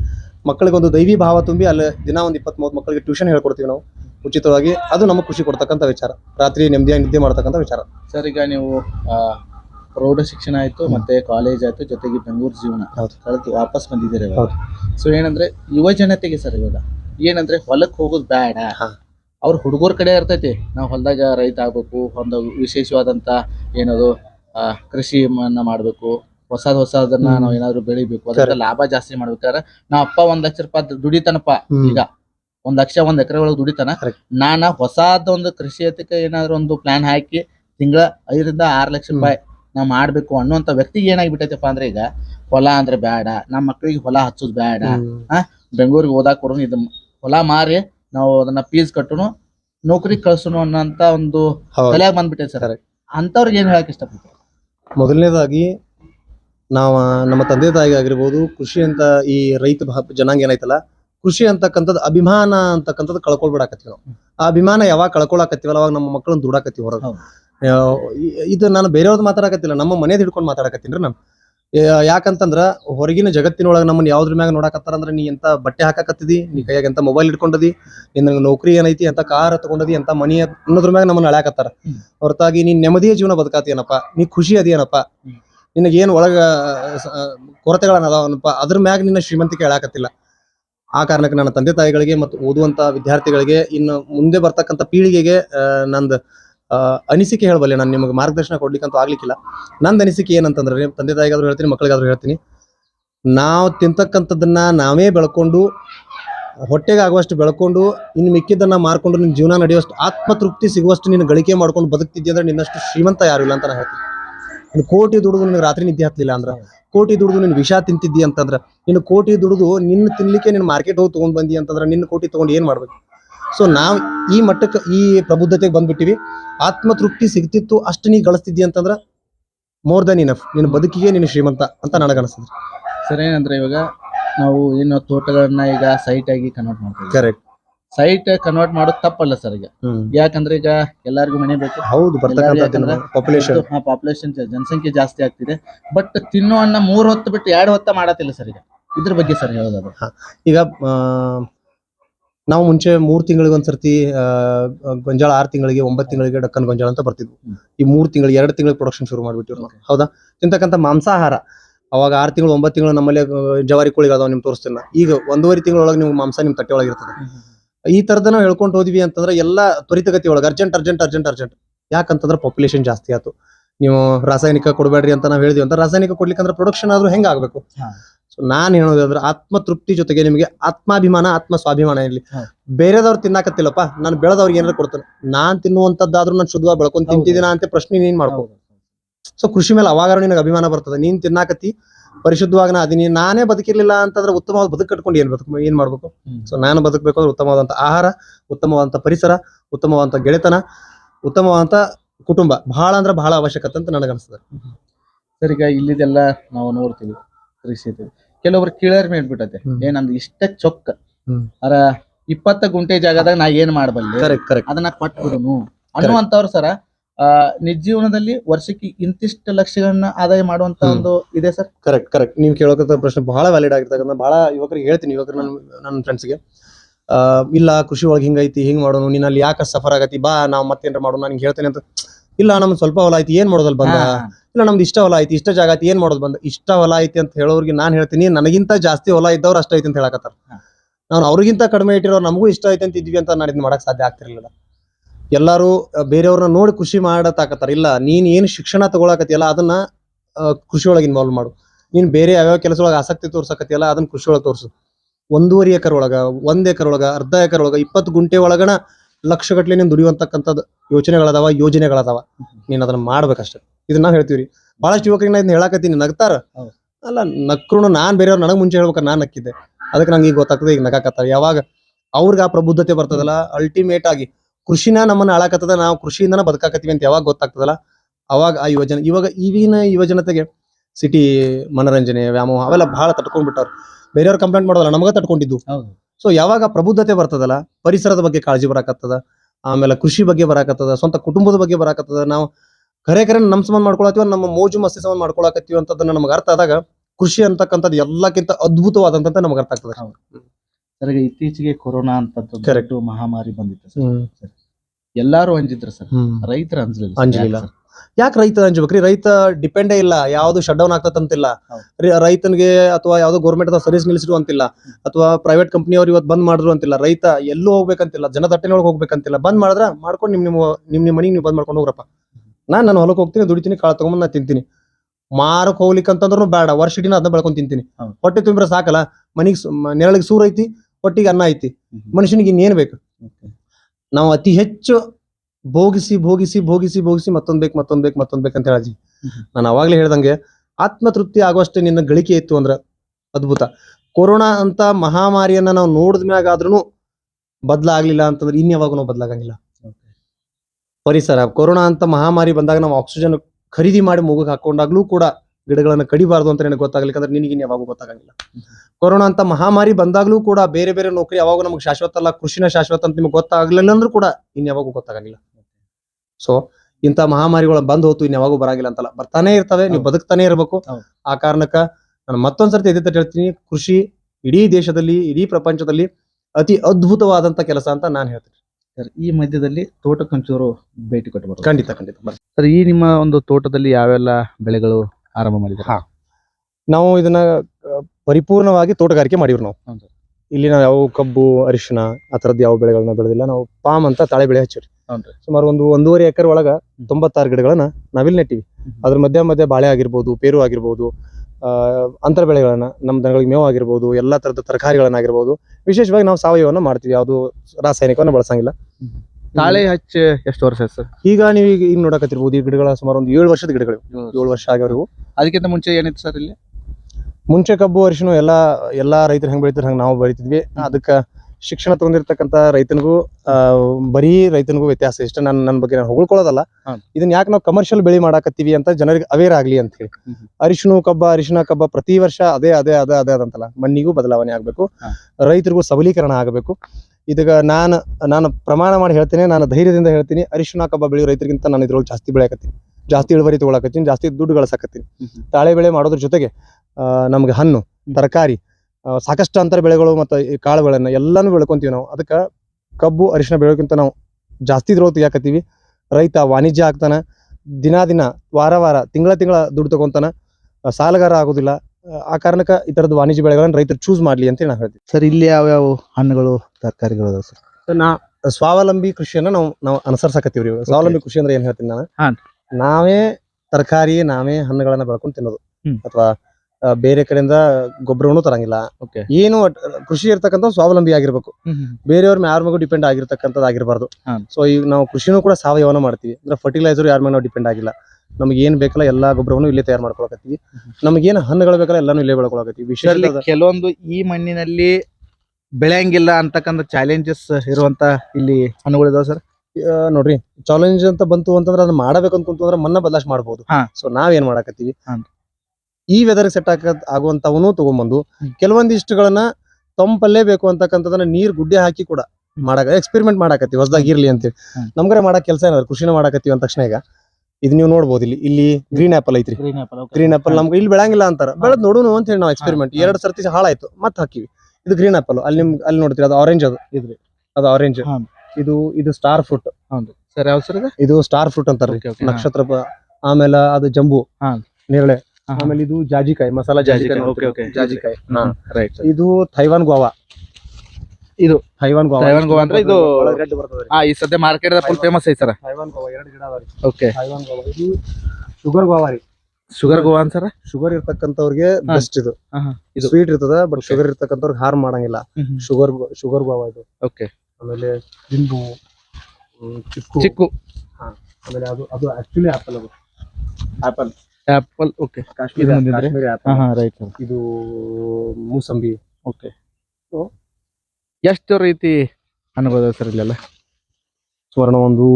ಮಕ್ಕಳಿಗೆ ಒಂದು ದೈವಿ ಭಾವ ತುಂಬಿ ಅಲ್ಲಿ ದಿನ ಒಂದು ಇಪ್ಪತ್ತ್ ಮೂವತ್ತು ಮಕ್ಕಳಿಗೆ ಟ್ಯೂಷನ್ ಹೇಳ್ಕೊಡ್ತೀವಿ ನಾವು. ಉಚಿತವಾಗಿ ಅದು ನಮಗೆ ಖುಷಿ ಕೊಡ್ತಕ್ಕಂಥ ವಿಚಾರ. ರಾತ್ರಿ ನೆಮ್ಮದಿಯಾಗಿ ನಿದ್ದೆ ಮಾಡ್ತಕ್ಕಂಥ ವಿಚಾರ. ಸರ್ ಈಗ ನೀವು ಪ್ರೌಢ ಶಿಕ್ಷಣ ಆಯ್ತು ಮತ್ತೆ ಕಾಲೇಜ್ ಆಯ್ತು ಜೊತೆಗೆ ಬೆಂಗಳೂರು ಜೀವನ. ಕಳೆದು ವಾಪಸ್ ಬಂದಿದ್ದೀರಿ. ಸೊ ಏನಂದ್ರೆ ಯುವ ಜನತೆಗೆ ಸರ್ ಇವಾಗ ಏನಂದ್ರೆ ಹೊಲಕ್ಕೆ ಹೋಗೋದು ಬೇಡ. ಅವ್ರ ಹುಡುಗರ ಕಡೆ ಇರ್ತೈತಿ. ನಾವು ಹೊಲದಾಗ ರೈತ ಆಗ್ಬೇಕು ಒಂದು ವಿಶೇಷವಾದಂತ ಏನದು ಕೃಷಿ ಮಾಡ್ಬೇಕು. ಹೊಸದ್ ಹೊಸದನ್ನ. ನಾವು ಏನಾದ್ರು ಬೆಳಿಬೇಕು. ಅದರ ಲಾಭ ಜಾಸ್ತಿ ಮಾಡ್ಬೇಕಾದ್ರೆ ನಾ ಅಪ್ಪ ಒಂದ್ ಲಕ್ಷ ರೂಪಾಯಿ ದುಡಿತಾನಪ್ಪ ಈಗ. ಒಂದ್ ಲಕ್ಷ ಒಂದ್ ಎಕರೆ ಒಳಗೆ ದುಡಿತಾನ. ನಾನ ಹೊಸಾದ ಒಂದು ಕೃಷಿ ಏನಾದ್ರು ಒಂದು ಪ್ಲಾನ್ ಹಾಕಿ ತಿಂಗಳ ಐದರಿಂದ ಆರ್ ಲಕ್ಷ ರೂಪಾಯಿ ನಾ ಮಾಡ್ಬೇಕು ಅನ್ನುವಂತ ವ್ಯಕ್ತಿಗೆ ಏನಾಗ್ಬಿಟ್ಟೈತಪ್ಪ ಅಂದ್ರೆ ಈಗ ಹೊಲ ಅಂದ್ರೆ ಬೇಡ ನಮ್ಮ ಮಕ್ಳಿಗೆ ಹೊಲ ಹಚ್ಚೋದು ಬೇಡ. ಬೆಂಗಳೂರಿಗೆ ಓದಾಕ್ ಕೊಡೋನು ಇದು ಹೊಲ ಮಾರಿ ನಾವು ಅದನ್ನ ಫೀಸ್ ಕಟ್ಟುನು ನೌಕರಿ ಕಳ್ಸೋಣ ಅನ್ನೋಂತ ಒಂದು ತಲೆಯಾಗ ಬಂದ್ಬಿಟ್ಟೈತೆ ಸರ್. ಅಂತವ್ರಿಗೆ ಏನ್ ಹೇಳಕ್ ಇಷ್ಟಪಡ್ತಾರೆ ಮೊದಲನೇದಾಗಿ ನಾವು ನಮ್ಮ ತಂದೆ ತಾಯಿ ಆಗಿರ್ಬೋದು ಕೃಷಿ ಅಂತ ಈ ರೈತ ಜನಾಂಗ ಏನೈತಲ್ಲ ಕೃಷಿ ಅಂತಕ್ಕಂಥದ್ದು ಅಭಿಮಾನ ಅಂತಕ್ಕಂಥದ್ದು ಕಳ್ಕೊಳ್ಬಿಡಾಕತ್ತೀವಿ ನಾವು ಆ ಅಭಿಮಾನ ಯಾವಾಗ ಕಳ್ಕೊಳಕತ್ತೀವಲ್ಲ ಅವಾಗ ನಮ್ಮ ಮಕ್ಕಳನ್ನ ದುಡಾಕತ್ತೀವಿ ಹೊರಗೆ. ಇದು ನಾನು ಬೇರೆಯವ್ರದ್ದು ಮಾತಾಡಕತ್ತಿಲ್ಲ ನಮ್ಮ ಮನೇದ್ ಹಿಡ್ಕೊಂಡು ಮಾತಾಡಕತ್ತೀನಿ ನಾನು. ಯಾಕಂತಂದ್ರ ಹೊರಗಿನ ಜಗತ್ತಿನೊಳಗೆ ನಮ್ಮನ್ನ ಯಾವ್ದ್ರ ಮ್ಯಾಗ ನೋಡಾಕತ್ತಾರ ಅಂದ್ರೆ ನೀ ಎಂತ ಬಟ್ಟೆ ಹಾಕಾಕತ್ತಿದಿ ನೀ ಕೈಯಾಗ ಎಂತ ಮೊಬೈಲ್ ಹಿಡ್ಕೊಂಡದಿ ನಿನ್ನ ನೌಕರಿ ಏನೈತಿ ಎಂತ ಕಾರ್ ತಗೊಂಡದಿ ಎಂತ ಮನಿ ಅನ್ನೋದ್ರ ಮ್ಯಾಗ ನಮ್ಮನ್ನ ಅಳ್ಯಾಕತ್ತಾರ. ಹೊರತಾಗಿ ನೀನ್ ನೆಮ್ಮದಿಯ ಜೀವನ ಬದುಕಾತಿಯೇನಪ್ಪ ನೀ ಖುಷಿ ಅದೇನಪ್ಪ ನಿನಗೆ ನಿನಗೇನ್ ಒಳಗ ಆ, ಕೊರತೆಗಳನ್ನ ಅದಾವನಪ್ಪ ಅದ್ರ ಮ್ಯಾಗ ನಿನ್ನ ಶ್ರೀಮಂತಿಕೆ ಹೇಳಾಕತ್ತಿಲ್ಲ ಆ ಕಾರಣಕ್ಕೆ ನನ್ನ ತಂದೆ ತಾಯಿಗಳಿಗೆ ಮತ್ತು ಓದುವಂತ ವಿದ್ಯಾರ್ಥಿಗಳಿಗೆ ಇನ್ನು ಮುಂದೆ ಬರ್ತಕ್ಕಂಥ ಪೀಳಿಗೆಗೆ ನಂದು ಅನಿಸಿಕೆ ಹೇಳಬಲ್ಲೆ, ನಾನು ನಿಮಗೆ ಮಾರ್ಗದರ್ಶನ ಕೊಡ್ಲಿಕ್ಕಂತೂ ಆಗ್ಲಿಕ್ಕಿಲ್ಲ. ನಂದು ಅನಿಸಿಕೆ ಏನಂತಂದ್ರೆ ನಿಮ್ಮ ತಂದೆ ತಾಯಿಗಾದ್ರೂ ಹೇಳ್ತೀನಿ, ಮಕ್ಕಳಿಗಾದ್ರೂ ಹೇಳ್ತೀನಿ. ನಾವು ತಿಂತಕ್ಕಂಥದ್ದನ್ನ ನಾವೇ ಬೆಳ್ಕೊಂಡು, ಹೊಟ್ಟೆಗೆ ಆಗುವಷ್ಟು ಬೆಳ್ಕೊಂಡು ಇನ್ನು ಮಿಕ್ಕಿದ್ದನ್ನ ಮಾರ್ಕೊಂಡು ನಿನ್ನ ಜೀವನ ನಡೆಯುವಷ್ಟು ಆತ್ಮತೃಪ್ತಿ ಸಿಗುವಷ್ಟು ನೀನು ಗಳಿಕೆ ಮಾಡ್ಕೊಂಡು ಬದುಕ್ತಿದ್ಯ ಅಂದ್ರೆ ನಿನ್ನಷ್ಟು ಶ್ರೀಮಂತ ಯಾರು ಇಲ್ಲ ಅಂತ ನಾನು ಹೇಳ್ತೀನಿ. ನೀನು ಕೋಟಿ ದುಡಿದು ನಿನಗೆ ರಾತ್ರಿ ನಿದ್ದೆ ಹತ್ತಲಿಲ್ಲ ಅಂದ್ರೆ, ಕೋಟಿ ದುಡಿದು ನೀನು ವಿಷ ತಿಂತಿದ್ದಿ ಅಂತಂದ್ರೆ ನಿನ್ನ ಕೋಟಿ ದುಡಿದು ನಿನ್ನ ತಿನ್ಲಿಕ್ಕೆ ನೀನು ಮಾರ್ಕೆಟ್ ಹೋಗಿ ತೊಗೊಂಡ್ ಬಂದಿ ಅಂತಂದ್ರೆ ನಿನ್ನ ಕೋಟಿ ತೊಗೊಂಡು ಏನು ಮಾಡ್ಬೇಕು? ಸೊ ನಾವು ಈ ಮಟ್ಟಕ್ಕೆ ಈ ಪ್ರಬುದ್ಧತೆಗೆ ಬಂದ್ಬಿಟ್ಟಿವಿ. ಆತ್ಮತೃಪ್ತಿ ಸಿಗ್ತಿತ್ತು ಅಷ್ಟು ನೀ ಗಳಿಸ್ತಿದ್ದಿ ಅಂತಂದ್ರೆ ಮೋರ್ ದನ್ ಇನಫ್ ನಿನ್ನ ಬದುಕಿಗೆ ನೀನು ಶ್ರೀಮಂತ ಅಂತ ನನಗನ್ಸ್ತದೆ ಸರ್ ಏನಂದ್ರೆ ಇವಾಗ ನಾವು ಏನು ತೋಟಗಳನ್ನ ಈಗ ಸೈಟ್ ಆಗಿ ಕನ್ವರ್ಟ್ ಮಾಡ್ತೀವಿ. ಕರೆಕ್ಟ್ ಸೈಟ್ ಕನ್ವರ್ಟ್ ಮಾಡೋದು ತಪ್ಪಲ್ಲ ಸರ್ ಈಗ. ಯಾಕಂದ್ರೆ ಈಗ ಎಲ್ಲರಿಗೂ ಮನೆ ಬೇಕು. ಹೌದು ಪಾಪ್ಯುಲೇಷನ್ ಪಾಪ್ಯುಲೇಷನ್ ಜನಸಂಖ್ಯೆ ಜಾಸ್ತಿ ಆಗ್ತಿದೆ. ಬಟ್ ತಿನ್ನೋ ಅನ್ನ ಮೂರ್ ಹೊತ್ತು ಬಿಟ್ಟು ಎರಡು ಹೊತ್ತ ಮಾಡತ್ತಿಲ್ಲ ಸರ್ ಈಗ. ಇದ್ರ ಬಗ್ಗೆ ಸರ್ ಹೇಳೋದು ಈಗ ನಾವು ಮುಂಚೆ ಮೂರ್ ತಿಂಗಳಿಗೆ ಒಂದ್ಸರ್ತಿ ಆ, ಗೊಂಜಾಳ ಆರ್ ತಿಂಗಳಿಗೆ ಒಂಬತ್ತು ತಿಂಗಳಿಗೆ ಡಕ್ಕನ್ ಗೊಂಜಾಳ ಅಂತ ಬರ್ತಿದ್ವು. ಈ ಮೂರ್ ತಿಂಗಳಿಗೆ ಎರಡು ತಿಂಗಳಿಗೆ ಪ್ರೊಡಕ್ಷನ್ ಶುರು ಮಾಡ್ಬಿಟ್ಟಿವ್ರು ನಾವು ಹೌದಾ? ತಿಂತಕ್ಕಂತ ಮಾಂಸಾಹಾರ ಅವಾಗ ಆರ್ ತಿಂಗಳು ಒಂಬತ್ತು ತಿಂಗಳು ನಮ್ಮಲ್ಲಿ ಜವಾರಿ ಕೋಳಿಗಳದಾವ ನಿಮ್ ತೋರಿಸ್ತೀನಿ. ಈಗ ಒಂದೂವರೆ ತಿಂಗಳೊಳಗೆ ನೀವು ಮಾಂಸ ನಿಮ್ ತಟ್ಟೆ ಒಳಗೆ ಇರ್ತದೆ ಈ ತರದ ನಾವು ಹೇಳ್ಕೊಂಡು ಹೋದ್ವಿ ಅಂತಂದ್ರೆ ಎಲ್ಲ ತ್ವರಿತಗತಿ ಒಳಗೆ ಅರ್ಜೆಂಟ್ ಅರ್ಜೆಂಟ್ ಅರ್ಜೆಂಟ್ ಅರ್ಜೆಂಟ್ ಯಾಕಂತಂದ್ರೆ ಪಾಪ್ಯುಲೇಷನ್ ಜಾಸ್ತಿ ಆಯ್ತು. ನೀವು ರಾಸಾಯನಿಕ ಕೊಡಬೇಡ್ರಿ ಅಂತ ನಾವು ಹೇಳಿದ್ವಿ ಅಂತ ರಾಸಾಯನಿಕ ಕೊಡ್ಲಿಕ್ಕೆ ಅಂದ್ರೆ ಪ್ರೊಡಕ್ಷನ್ ಆದ್ರೂ ಹೆಂಗ್ ಆಗ್ಬೇಕು? ಹಾ. ಸೊ ನಾನ್ ಆತ್ಮ ಆತ್ಮತೃಪ್ತಿ ಜೊತೆಗೆ ನಿಮಗೆ ಆತ್ಮಾಭಿಮಾನ ಆತ್ಮ ಸ್ವಾಭಿಮಾನ ಇರಲಿ. ಬೇರೆದವ್ರು ತಿನ್ನಾಕತ್ತಿಲ್ಲಪ್ಪ ನಾನು ಬೆಳೆದವ್ರಿಗೆ ಏನಾರು ಕೊಡ್ತೇನೆ. ನಾನ್ ತಿನ್ನುವಂತದ್ದಾದ್ರೂ ನಾನು ಶುದ್ಧವಾಗಿ ಬೆಳ್ಕೊಂಡ್ ತಿಂತಿದ್ದೀನಾ ಅಂತ ಪ್ರಶ್ನೆ ನೀನ್ ಮಾಡ್ಕೊ. ಸೊ ಕೃಷಿ ಮೇಲೆ ಅವಾಗ ನಿನಗೆ ಅಭಿಮಾನ ಬರ್ತದೆ. ನೀನ್ ತಿನ್ನಾಕತ್ತಿ ಪರಿಶುದ್ಧವಾಗಿ ನಾ ಅದೀನಿ ನಾನೇ ಬದುಕಿರ್ಲಿಲ್ಲ ಅಂತಂದ್ರೆ ಉತ್ತಮವಾದ ಬದುಕು ಕಟ್ಕೊಂಡು ಏನ್ ಬದುಕು ಏನ್ ಮಾಡ್ಬೇಕು. ಸೊ ನಾನು ಅಂದ್ರೆ ಉತ್ತಮವಾದಂತ ಆಹಾರ ಉತ್ತಮವಾದಂತ ಪರಿಸರ ಉತ್ತಮವಾದಂತ ಗೆಳೆತನ ಉತ್ತಮವಾದಂತ ಕುಟುಂಬ. ಬಹಳ ಅಂದ್ರೆ ಬಹಳ ಅವಶ್ಯಕತೆ ಅಂತ ನನಗನ್ಸ್ತದೆ. ಸರ್ ಈಗ ಇಲ್ಲಿದೆಲ್ಲ ನಾವು ನೋಡ್ತೀವಿ. ಕೃಷಿ ಕೆಲವೊಬ್ರು ಕೀಳರ್ ಮೇಡ್ಬಿಟ್ಟತೆ. ಏನಂದ್ ಇಷ್ಟ ಚೊಕ್ಕ. ಅರ ಇಪ್ಪತ್ತ ಗುಂಟೆ ಜಾಗದಾಗ ನಾ ಏನ್ ಮಾಡಬಲ್ಲೆ? ಕರೆಕ್ಟ್ ಕರೆಕ್ಟ್ ಅದನ್ನ ಕೊಟ್ಬಿಡುನು. ಅನ್ನುವಂತವ್ರು ಸರ ಆ ನಿಜ ಜೀವನದಲ್ಲಿ ವರ್ಷಕ್ಕೆ ಇಂತಿಷ್ಟು ಲಕ್ಷಗಳನ್ನ ಆದಾಯ ಮಾಡುವಂತ ಒಂದು ಇದೆ ಸರ್? ಕರೆಕ್ಟ್ ಕರೆಕ್ಟ್ ನೀವು ಕೇಳೋಕಂತ ಪ್ರಶ್ನೆ ಬಹಳ ವ್ಯಾಲಿಡ್ ಆಗಿರ್ತಕ್ಕಂಥ ಬಹಳ ಯುವಕರಿಗೆ ಹೇಳ್ತೀನಿ ಯುವಕರು ನನ್ನ ನನ್ನ ಫ್ರೆಂಡ್ಸ್ಗೆ ಇಲ್ಲ ಕೃಷಿ ಒಳಗೆ ಹಿಂಗೈತಿ ಹಿಂಗ್ ಮಾಡೋನು ನೀನ್ ಅಲ್ಲಿ ಯಾಕೆ ಸಫರ್ ಆಗತಿ? ಬಾ ನಾವ್ ಮತ್ತೇನ್ರ ಮಾಡೋಣ ನಾನು ಹೇಳ್ತೇನೆ ಅಂತ. ಇಲ್ಲ ನಮ್ಗೆ ಸ್ವಲ್ಪ ಹೊಲ ಐತಿ ಏನ್ ಮಾಡೋದಲ್ಲ ಬಂದ? ಇಲ್ಲ ನಮ್ದು ಇಷ್ಟ ಹೊಲ ಐತಿ ಇಷ್ಟ ಜಾಗ ಐತಿ ಏನ್ ಮಾಡೋದು ಬಂದ? ಇಷ್ಟ ಹೊಲ ಐತಿ ಅಂತ ಹೇಳೋರಿಗೆ ನಾನು ಹೇಳ್ತೀನಿ ನನಗಿಂತ ಜಾಸ್ತಿ ಹೊಲ ಇದ್ದವ್ರು ಅಷ್ಟ ಐತಿ ಅಂತ ಹೇಳಕತ್ತಾರ. ನಾನು ಅವ್ರಿಗಿಂತ ಕಡಿಮೆ ಇಟ್ಟಿರೋ ನಮಗೂ ಇಷ್ಟ ಐತಿ ಅಂತ ಇದ್ವಿ ಅಂತ ನಾನು ಇದನ್ನ ಮಾಡಕ್ ಸಾಧ್ಯ ಆಗ್ತಿರ್ಲಿಲ್ಲ. ಎಲ್ಲಾರು ಬೇರೆಯವ್ರನ್ನ ನೋಡಿ ಖುಷಿ ಮಾಡತಾಕತ್ತಾರ ಇಲ್ಲ ನೀನ್ ಏನ್ ಶಿಕ್ಷಣ ತಗೊಳಕತ್ತಿಯಲ್ಲ ಅದನ್ನ ಕೃಷಿಯೊಳಗೆ ಕೃಷಿ ಒಳಗೆ ಇನ್ವಾಲ್ವ್ ಮಾಡು. ನೀನ್ ಬೇರೆ ಯಾವ್ಯಾವ ಕೆಲಸ ಒಳಗೆ ಆಸಕ್ತಿ ತೋರ್ಸಕತ್ತಿಯಲ್ಲ ಅದನ್ನ ಕೃಷಿ ಒಳಗೆ ತೋರ್ಸು. ಒಂದೂವರೆ ಎಕರ್ ಒಳಗ ಒಂದ್ ಎಕರ್ ಒಳಗ ಅರ್ಧ ಎಕರ್ ಒಳಗ ಇಪ್ಪತ್ತು ಗುಂಟೆ ಒಳಗಣ ಲಕ್ಷ ಗಟ್ಲೆ ನೀನ್ ದುಡಿಯುವಂತಕ್ಕಂಥದ್ದು ಯೋಚನೆಗಳದಾವ ಯೋಜನೆಗಳದಾವ. ನೀನ್ ಅದನ್ನ ಮಾಡ್ಬೇಕಷ್ಟೇ. ಇದನ್ನ ನಾವ್ ಹೇಳ್ತೀವಿ ಬಹಳಷ್ಟು ಯುವಕರಿಗೆ ನಾ ಇದನ್ನ ಹೇಳಕತ್ತೀನಿ. ನಗ್ತಾರ. ಅಲ್ಲ ನಕ್ರು ನಾನ್ ಬೇರೆಯವ್ರು ನನಗ್ ಮುಂಚೆ ಹೇಳ್ಬೇಕ ನಾನ್ ನಕ್ಕಿದ್ದೆ. ಅದಕ್ಕೆ ನಂಗೆ ಈಗ ಗೊತ್ತಾಗ್ತದೆ ಈಗ ನಗಾಕತ್ತಾರ. ಯಾವಾಗ ಅವ್ರಿಗೆ ಆ ಪ್ರಬುದ್ಧತೆ ಬರ್ತದಲ್ಲ ಅಲ್ಟಿಮೇಟ್ ಆಗಿ ಕೃಷಿನ ನಮ್ಮನ್ನ ಆಳಾಕತ್ತದ ನಾವು ಕೃಷಿಯಿಂದನ ಬದುಕಾಕತ್ತೀವಿ ಅಂತ ಯಾವಾಗ ಗೊತ್ತಾಗ್ತದಲ್ಲ ಅವಾಗ ಆ ಯುವಜನ ಇವಾಗ ಈಗಿನ ಯುವಜನತೆಗೆ ಸಿಟಿ ಮನರಂಜನೆ ವ್ಯಾಮೋಹ ಅವೆಲ್ಲ ಬಹಳ ತಟ್ಕೊಂಡ್ಬಿಟ್ಟವ್ರು. ಬೇರೆಯವ್ರು ಕಂಪ್ಲೇಂಟ್ ಮಾಡೋದಲ್ಲ ನಮಗ ತಟ್ಕೊಂಡಿದ್ದು. ಸೊ ಯಾವಾಗ ಪ್ರಬುದ್ಧತೆ ಬರ್ತದಲ್ಲ ಪರಿಸರದ ಬಗ್ಗೆ ಕಾಳಜಿ ಬರಾಕತ್ತದ ಆಮೇಲೆ ಕೃಷಿ ಬಗ್ಗೆ ಬರಾಕತ್ತದ ಸ್ವಂತ ಕುಟುಂಬದ ಬಗ್ಗೆ ಬರಾಕತ್ತದ ನಾವು ಕರೆ ಕರೆ ನಮ್ಮ ಸಂಬಂಧ ಮಾಡ್ಕೊಳತ್ತೀವ ನಮ್ಮ ಮೋಜು ಮಸ್ತಿ ಸಂಬಂಧ ಮಾಡ್ಕೊಳಕತ್ತೀವಿ ಅಂತದನ್ನ ನಮ್ಗೆ ಅರ್ಥ ಆದಾಗ ಕೃಷಿ ಅಂತಕ್ಕಂಥದ್ದು ಎಲ್ಲಕ್ಕಿಂತ ಅದ್ಭುತವಾದಂತ ನಮ್ಗೆ ಅರ್ಥ ಆಗ್ತದೆ. ಸರ್ ಈಗ ಇತ್ತೀಚೆಗೆ ಕೊರೋನಾ ಅಂತ ಕರೆಕ್ಟ್ ಮಹಾಮಾರಿ ಬಂದಿತ್ತು ಸರ್. ಎಲ್ಲಾರು ಅಂಜಿದ್ರು ಸರ್. ರೈತರ ಅಂಜಲಿಲ್ಲ. ಅಂಜಲಿಲ್ಲ. ಯಾಕ್ ರೈತ ಅಂಜಬೇಕ್ರಿ ರೈತ ಡಿಪೆಂಡೇ ಇಲ್ಲ ಯಾವ್ದು ಶಟ್ ಡೌನ್ ಆಗ್ತದಂತಿಲ್ಲ. ರೈತನಿಗೆ ಅಥವಾ ಯಾವ್ದು ಗೌರ್ಮೆಂಟ್ ಸರ್ವಿಸ್ ನಿಲ್ಲಿಸಿರು ಅಂತಿಲ್ಲ ಅಥವಾ ಪ್ರೈವೇಟ್ ಕಂಪ್ನಿಯವ್ರು ಇವತ್ತು ಬಂದ್ ಮಾಡಿದ್ರು ಅಂತಿಲ್ಲ ರೈತ ಎಲ್ಲೂ ಹೋಗ್ಬೇಕಂತಿಲ್ಲ ಜನದಟ್ಟಣೆಯೊಳಗೆ ಹೋಗ್ಬೇಕಂತಿಲ್ಲ ಬಂದ್ ಮಾಡಿದ್ರ ಮಾಡ್ಕೊಂಡು ನಿಮ್ ನಿಮ್ಮ ನಿಮ್ ನಿಮ್ಮ ಮನೆಗೆ ನೀವು ಬಂದ್ ಮಾಡ್ಕೊಂಡು ಹೋಗ್ರಪ್ಪ. ನಾನ್ ನಾನು ಹೊಲಕ್ಕೆ ಹೋಗ್ತೀನಿ ದುಡಿತೀನಿ ಕಾಳ ತಗೊಂಡ್ ನಾ ತಿಂತೀನಿ ಮಾರಕ್ ಹೋಗ್ಲಿಕ್ಕೆ ಅಂತಂದ್ರೂ ಬೇಡ ವರ್ಷ ಇಡೀ ಅದನ್ನ ಬೆಳ್ಕೊಂಡ್ ತಿಂತೀನಿ. ಹೊಟ್ಟೆ ತುಂಬಿರ ಸಾಕಲ್ಲ ಮನಿಗ್ ನೆರಳಿಗೆ ಸೂರ್ ಐತಿ ಹೊಟ್ಟಿಗೆ ಅನ್ನ ಐತಿ. ಮನುಷ್ಯನಿಗೆ ಇನ್ನೇನ್ ಬೇಕು. ನಾವು ಅತಿ ಹೆಚ್ಚು ಭೋಗಿಸಿ ಭೋಗಿಸಿ ಭೋಗಿಸಿ ಭೋಗಿಸಿ ಮತ್ತೊಂದ್ ಬೇಕು ಮತ್ತೊಂದ್ ಬೇಕು ಮತ್ತೊಂದ್ ಬೇಕು ಅಂತ ಹೇಳಿ. ನಾನು ಅವಾಗ್ಲೇ ಹೇಳ್ದಂಗೆ ಆತ್ಮತೃಪ್ತಿ ಆಗುವಷ್ಟೇ ನಿನ್ನ ಗಳಿಕೆ ಇತ್ತು ಅಂದ್ರ ಅದ್ಭುತ ಕೊರೋನಾ ಅಂತ ಮಹಾಮಾರಿಯನ್ನ ನಾವು ನೋಡಿದ ಮ್ಯಾಗ ಆದ್ರೂ ಬದ್ಲಾಗ್ಲಿಲ್ಲ ಅಂತಂದ್ರೆ ಇನ್ಯಾವಾಗ ನಾವು ಬದ್ಲಾಗಂಗಿಲ್ಲ. ಪರಿಸರ. ಕೊರೋನಾ ಅಂತ ಮಹಾಮಾರಿ ಬಂದಾಗ ನಾವು ಆಕ್ಸಿಜನ್ ಖರೀದಿ ಮಾಡಿ ಮೂಗಕ್ಕೆ ಹಾಕೊಂಡಾಗ್ಲೂ ಕೂಡ ಗಿಡಗಳನ್ನ ಕಡಿಬಾರ್ದು ಅಂತ ನನಗೆ ಗೊತ್ತಾಗ್ಲಿಕ್ಕಂದ್ರೆ ನಿನಗೆ ಯಾವಾಗೂ ಗೊತ್ತಾಗಂಗಿಲ್ಲ. ಕೊರೋನಾ ಅಂತ ಮಹಾಮಾರಿ ಬಂದಾಗ್ಲೂ ಕೂಡ ಬೇರೆ ಬೇರೆ ನೌಕರಿ ಯಾವಾಗ ನಮ್ಗೆ ಶಾಶ್ವತ ಅಲ್ಲ ಕೃಷಿನ ಶಾಶ್ವತ ಅಂತ ನಿಮ್ಗೆ ಗೊತ್ತಾಗ್ಲಿಲ್ಲ ಅಂದ್ರೂ ಕೂಡ ಇನ್ಯಾವಾಗೂ ಗೊತ್ತಾಗಂಗಿಲ್ಲ. ಸೊ ಇಂಥ ಮಹಾಮಾರಿಗಳು ಬಂದ್ ಹೋತು ಇನ್ಯಾವಾಗೂ ಬರಾಗಿಲ್ಲ ಅಂತಲ್ಲ. ಬರ್ತಾನೆ ಇರ್ತವೆ ನೀವು. ಬದುಕ್ತಾನೆ ಇರಬೇಕು. ಆ ಕಾರಣಕ್ಕ ನಾನು ಮತ್ತೊಂದ್ಸರ್ತಿ ಎದ್ದ ಹೇಳ್ತೀನಿ ಕೃಷಿ ಇಡೀ ದೇಶದಲ್ಲಿ ಇಡೀ ಪ್ರಪಂಚದಲ್ಲಿ ಅತಿ ಅದ್ಭುತವಾದಂತ ಕೆಲಸ ಅಂತ ನಾನು ಹೇಳ್ತೀನಿ. ಸರ್ ಈ ಮಧ್ಯದಲ್ಲಿ ತೋಟಕ್ಕೊಂಚೂರು ಭೇಟಿ ಕೊಟ್ಟು ಖಂಡಿತ ಖಂಡಿತ. ಸರ್ ಈ ನಿಮ್ಮ ಒಂದು ತೋಟದಲ್ಲಿ ಯಾವೆಲ್ಲ ಬೆಳೆಗಳು ಆರಂಭ ಮಾಡಿದ್ದಾರೆ ಹಾ. ನಾವು ಇದನ್ನ ಆ, ಪರಿಪೂರ್ಣವಾಗಿ ತೋಟಗಾರಿಕೆ ಮಾಡಿವ್ರಿ ನಾವು ಹೌದು. ಇಲ್ಲಿ ನಾವು ಯಾವ ಕಬ್ಬು ಅರಿಶಿನ ಆ ತರದ್ ಯಾವ ಬೆಳೆಗಳನ್ನ ಬೆಳೆದಿಲ್ಲ ನಾವು ಪಾಮ್ ಅಂತ ತಾಳೆ ಬೆಳೆ ಹಚ್ಚಿವ್ರಿ. ಸುಮಾರು ಒಂದು ಒಂದೂವರೆ ಎಕರೆ ಒಳಗ ತೊಂಬತ್ತಾರು ಗಿಡಗಳನ್ನ ನಾವಿಲ್ಲಿ ನೆಟ್ಟಿವಿ ಹ್ಮ್. ಅದ್ರ ಮಧ್ಯ ಮಧ್ಯ ಬಾಳೆ ಆಗಿರ್ಬೋದು ಪೇರು ಆಗಿರ್ಬೋದು ಅಂತರ ಬೆಳೆಗಳನ್ನ ನಮ್ಮ ದನಗಳಿಗೆ ಮೇವು ಆಗಿರ್ಬೋದು ಎಲ್ಲಾ ತರದ ತರಕಾರಿಗಳನ್ನಾಗಿರ್ಬೋದು ವಿಶೇಷವಾಗಿ ನಾವು ಸಾವಯವನ್ನ ಮಾಡ್ತೀವಿ. ಯಾವುದು ರಾಸಾಯನಿಕವನ್ನ ಬಳಸಂಗಿಲ್ಲ. ತಾಳೆ ಹಚ್ಚಿ ಎಷ್ಟು ವರ್ಷ ಸರ್? ಈಗ ನೀವು ಈಗ ಈಗ ನೋಡಕತ್ತಿರ್ಬೋದು ಈ ಗಿಡಗಳ ಸುಮಾರು ಒಂದು ಏಳು ವರ್ಷದ ಗಿಡಗಳು ಏಳು ವರ್ಷ. ಆಗ್ಯಾವ್ರಿ ಇವು ಅದಕ್ಕಿಂತ ಮುಂಚೆ ಏನಿತ್ತು ಸರ್ ಇಲ್ಲಿ? ಮುಂಚೆ ಕಬ್ಬು ಅರಿಶಿನ ಎಲ್ಲಾ ಎಲ್ಲಾ ರೈತರು ಹೆಂಗೆ ಬೆಳಿತಾರೆ ಹಂಗ ನಾವು ಬೆಳಿತಿದ್ವಿ. ಅದಕ್ಕ ಶಿಕ್ಷಣ ತಗೊಂಡಿರ್ತಕ್ಕಂತ ರೈತನಿಗೂ ಆ, ಬರೀ ರೈತನಿಗೂ ವ್ಯತ್ಯಾಸ. ಇಷ್ಟ ನಾನು ನನ್ನ ಬಗ್ಗೆ ನಾನು ಹೊಗಳ್ಕೊಳ್ಳೋದಲ್ಲ. ಇದನ್ನ ಯಾಕೆ ನಾವು ಕಮರ್ಷಿಯಲ್ ಬೆಳೆ ಮಾಡಾಕತ್ತೀವಿ ಅಂತ ಜನರಿಗೆ ಅವೇರ್ ಆಗಲಿ ಅಂತ ಹೇಳಿ. ಅರಿಶಿನ ಕಬ್ಬ ಅರಿಶಿನ ಕಬ್ಬ ಪ್ರತಿ ವರ್ಷ ಅದೇ ಅದೇ ಅದೇ ಅದೇ ಅದಂತಲ್ಲ ಮಣ್ಣಿಗೂ ಬದಲಾವಣೆ ಆಗ್ಬೇಕು. ರೈತರಿಗೂ ಸಬಲೀಕರಣ ಆಗಬೇಕು. ಇದೀಗ ನಾನು ನಾನು ಪ್ರಮಾಣ ಮಾಡಿ ಹೇಳ್ತೀನಿ ನಾನು ಧೈರ್ಯದಿಂದ ಹೇಳ್ತೀನಿ ಅರಿಶಿನ ಕಬ್ಬ ಬೆಳೆಯೋ ರೈತರಿಗಿಂತ ನಾನು ಇದ್ರೊಳಗೆ ಜಾಸ್ತಿ ಬೆಳೆಯಕತ್ತೀನಿ. ಜಾಸ್ತಿ ಇಳುವರಿ ತಗೊಳಕತ್ತೀನಿ ಜಾಸ್ತಿ ದುಡ್ಡು ಗಳಿಸಕತ್ತೀನಿ. ತಾಳೆ ಬೆಳೆ ಮಾಡೋದ್ರ ಜೊತೆಗೆ ನಮ್ಗೆ ಹಣ್ಣು ತರಕಾರಿ ಸಾಕಷ್ಟು ಅಂತರ ಬೆಳೆಗಳು ಮತ್ತು ಈ ಕಾಳುಗಳನ್ನು ಎಲ್ಲಾನು ಬೆಳ್ಕೊಂತೀವಿ ನಾವು. ಅದಕ್ಕೆ ಕಬ್ಬು ಅರಿಶಿನ ಬೆಳೆಯೋಕ್ಕಿಂತ ನಾವು ಜಾಸ್ತಿ ಇದ್ರೊಳಗೆ ತೆಗಿಯಾಕತ್ತೀವಿ. ರೈತ ವಾಣಿಜ್ಯ ಆಗ್ತಾನ ದಿನ ದಿನ ವಾರ ವಾರ ತಿಂಗಳ ತಿಂಗಳ ದುಡ್ಡು ತಗೊಂತಾನ ಸಾಲಗಾರ ಆಗೋದಿಲ್ಲ. ಆ, ಕಾರಣಕ್ಕೆ ಈ ಥರದ ವಾಣಿಜ್ಯ ಬೆಳೆಗಳನ್ನ ರೈತರು ಚೂಸ್ ಮಾಡ್ಲಿ ಅಂತ ನಾನು ಹೇಳ್ತೀವಿ ಸರ್ ಇಲ್ಲಿ ಯಾವ್ಯಾವ ಹಣ್ಣುಗಳು ತರಕಾರಿಗಳು ಅದಾವ ಸರ್? ನಾ ಸ್ವಾವಲಂಬಿ ಕೃಷಿಯನ್ನ ನಾವು ನಾವು ಅನುಸರಿಸಕತ್ತೀವ್ರಿ ಸ್ವಾವಲಂಬಿ ಕೃಷಿ ಅಂದ್ರೆ ಏನ್ ಹೇಳ್ತೀನಿ ನಾನು? ನಾವೇ ತರಕಾರಿ ನಾವೇ ಹಣ್ಣುಗಳನ್ನು ಬೆಳ್ಕೊಂಡು ತಿನ್ನೋದು. ಹ್ಮ್. ಬೇರೆ ಕಡೆಯಿಂದ ಗೊಬ್ಬರವನ್ನು ತರಂಗಿಲ್ಲ. ಓಕೆ ಏನು ಒಟ್- ಕೃಷಿ ಇರ್ತಕ್ಕಂಥ ಸ್ವಾವಲಂಬಿ ಆಗಿರ್ಬೇಕು. ಬೇರೆಯವ್ರ ಯಾರ ಮಗು ಡಿಪೆಂಡ್ ಆಗಿರ್ತಕ್ಕಂಥದ್ದು ಆಗಿರಬಾರ್ದು. ಹಾ. ಸೊ ಈಗ ನಾವು ಕೃಷಿನೂ ಕೂಡ ಸಾವಯವನ ಮಾಡ್ತೀವಿ. ಅಂದ್ರೆ ಫರ್ಟಿಲೈಸರ್ ಯಾರ ಮೇಲೆ ನಾವು ಡಿಪೆಂಡ್ ಆಗಿಲ್ಲ. ನಮ್ಗೆ ಏನ್ ಬೇಕಲ್ಲ ಎಲ್ಲಾ ಗೊಬ್ಬರವನ್ನು ಇಲ್ಲೇ ತಯಾರು ಮಾಡ್ಕೊಳಕತ್ತೀವಿ. ನಮಗೇನು ಹಣ್ಣುಗಳು ಬೇಕಲ್ಲ ಎಲ್ಲಾನು ಇಲ್ಲೇ ಬೆಳ್ಕೊಳಕತ್ತೀವಿ. ವಿಶೇಷ ಇದರಲ್ಲಿ ಕೆಲವೊಂದು ಈ ಮಣ್ಣಿನಲ್ಲಿ ಬೆಳೆಯಂಗಿಲ್ಲ ಅಂತಕ್ಕಂಥ ಚಾಲೆಂಜಸ್ ಇರುವಂತ ಇಲ್ಲಿ ಹಣ್ಣುಗಳಿದಾವೆ ಸರ್ ಆ, ನೋಡ್ರಿ ಚಾಲೆಂಜ್ ಅಂತ ಬಂತು ಅಂತಂದ್ರೆ ಅದನ್ನ ಮಾಡಬೇಕು ಅಂತ ಕುಂತು ಅಂದ್ರೆ ಮನ್ನ ಬದಲಾಶ್ ಮಾಡ್ಬೋದು. ಹಾ. ಸೊ ನಾವೇನ್ ಮಾಡಾಕತ್ತೀವಿ? ಹಾ. ಈ ವೆದರ್ ಸೆಟ್ ಆಗ ಆಗುವಂತವನು ತಗೊಂಡ್ಬಂದು. ಕೆಲವೊಂದಿಷ್ಟುಗಳನ್ನ ತಂಪಲ್ಲೇ ಬೇಕು ಅಂತಕ್ಕಂಥದನ್ನ ನೀರ್ ಗುಡ್ಡೆ ಹಾಕಿ ಕೂಡ ಮಾಡಾಕ ಎಕ್ಸ್ಪೆರಿಮೆಂಟ್ ಮಾಡಾಕತ್ತಿ ಹೊಸದಾಗಿ ಇರ್ಲಿ ಅಂತೇಳಿ ಹೇಳಿ ನಮ್ಗರ ಮಾಡಕ್ ಕೆಲಸ ಏನಾದ್ರು ಕೃಷಿನ ಮಾಡಾಕತ್ತೀವಿ ಅಂದ ತಕ್ಷಣ ಈಗ. ಇದು ನೀವು ನೋಡ್ಬೋದು ಇಲ್ಲಿ ಇಲ್ಲಿ ಗ್ರೀನ್ ಆಪಲ್ ಐತ್ರಿ. ಗ್ರೀನ್ ಆಪಲ್ ಗ್ರೀನ್ ಆಪಲ್ ನಮ್ಗೆ ಇಲ್ಲಿ ಬೆಳಂಗಿಲ್ಲ ಅಂತಾರ. ಬೆಳೆದ್ ನೋಡುನು ಅಂತ ಹೇಳಿ ನಾವು ಎಕ್ಸ್ಪೆರಿಮೆಂಟ್. ಎರಡ್ ಸರ್ತಿ ಹಾಳಾಯ್ತು ಮತ್ತೆ ಹಾಕಿವಿ. ಇದು ಗ್ರೀನ್ ಆಪಲ್ ಅಲ್ಲಿ ನಿಮ್ಗೆ ಅಲ್ಲಿ ನೋಡ್ತೀರಿ ಅದು ಆರೆಂಜ್ ಅದು. ಇದ್ರಿ. ಅದು ಆರೆಂಜ್ ಇದು ಇದು ಸ್ಟಾರ್ ಫ್ರೂಟ್ ಸರ್ ಯಾವ ಸರ್ ಇದು? ಸ್ಟಾರ್ ಫ್ರೂಟ್ ಅಂತಾರ ನಕ್ಷತ್ರ ಆಮೇಲೆ ಅದು ಜಂಬು. ನೇರಳೆ. ಆಮೇಲೆ ಇದು ಜಾಜಿಕಾಯಿ ಮಸಾಲಾ ಜಾಜಿಕಾಯಿ ಜಾಜಿಕಾಯಿ. ರೈಟ್ ಇದು ಥೈವಾನ್ ಗೋವಾ ಇದು ಥೈವಾನ್ ಗೋವಾ ಥೈವಾನ್ ಗೋವಾ ಅಂದ್ರೆ ಇದು-. ಹಾ ಈ ಸದ್ಯ ಮಾರ್ಕೆಟ್ ಫುಲ್ ಫೇಮಸ್ ಐತಿ ಸರ್. ಥೈವಾನ್ ಗೋವಾ ಎರಡು ಗಿಡ ಓಕೆ ಥೈವಾನ್ ಗೋವಾ ಇದು ಶುಗರ್ ಗೋವಾ ರೀ. Sugar guava sir? ಶುಗರ್ ಇರ್ತಕ್ಕಂಥವ್ರಿಗೆ ಬೆಸ್ಟ್ ಇದು. ಇದು. ಸ್ವೀಟ್ ಇರ್ತದ ಬಟ್ ಶುಗರ್ ಇರ್ತಕ್ಕಂಥವ್ರಿಗೆ ಹಾರ್ ಮಾಡಂಗಿಲ್ಲ. ಶುಗರ್ ಶುಗರ್ ಗೋವಾ ಇದು. ಓಕೆ ಆಮೇಲೆ ದಿಂಬು ಹ್ಮ್, ಚಿಕ್ಕು. ಚಿಕ್ಕು. ಆಮೇಲೆ ಅದು ಅದು ಆಕ್ಚುಲಿ ಆಪಲ್ ಅದು. ಆಪಲ್ ಆಪಲ್ ಓಕೆ ಕಾಶ್ಮೀರ ಹಾ ರೈಟ್ ಸರ್ ಇದು ಮೂಸಂಬಿ. ಓಕೆ ಎಷ್ಟು ರೀತಿ ಹಣ್ಣುಗಳು ಸರ್ ಇಲ್ಲೆಲ್ಲ? ಸುವರ್ಣ ಒಂದು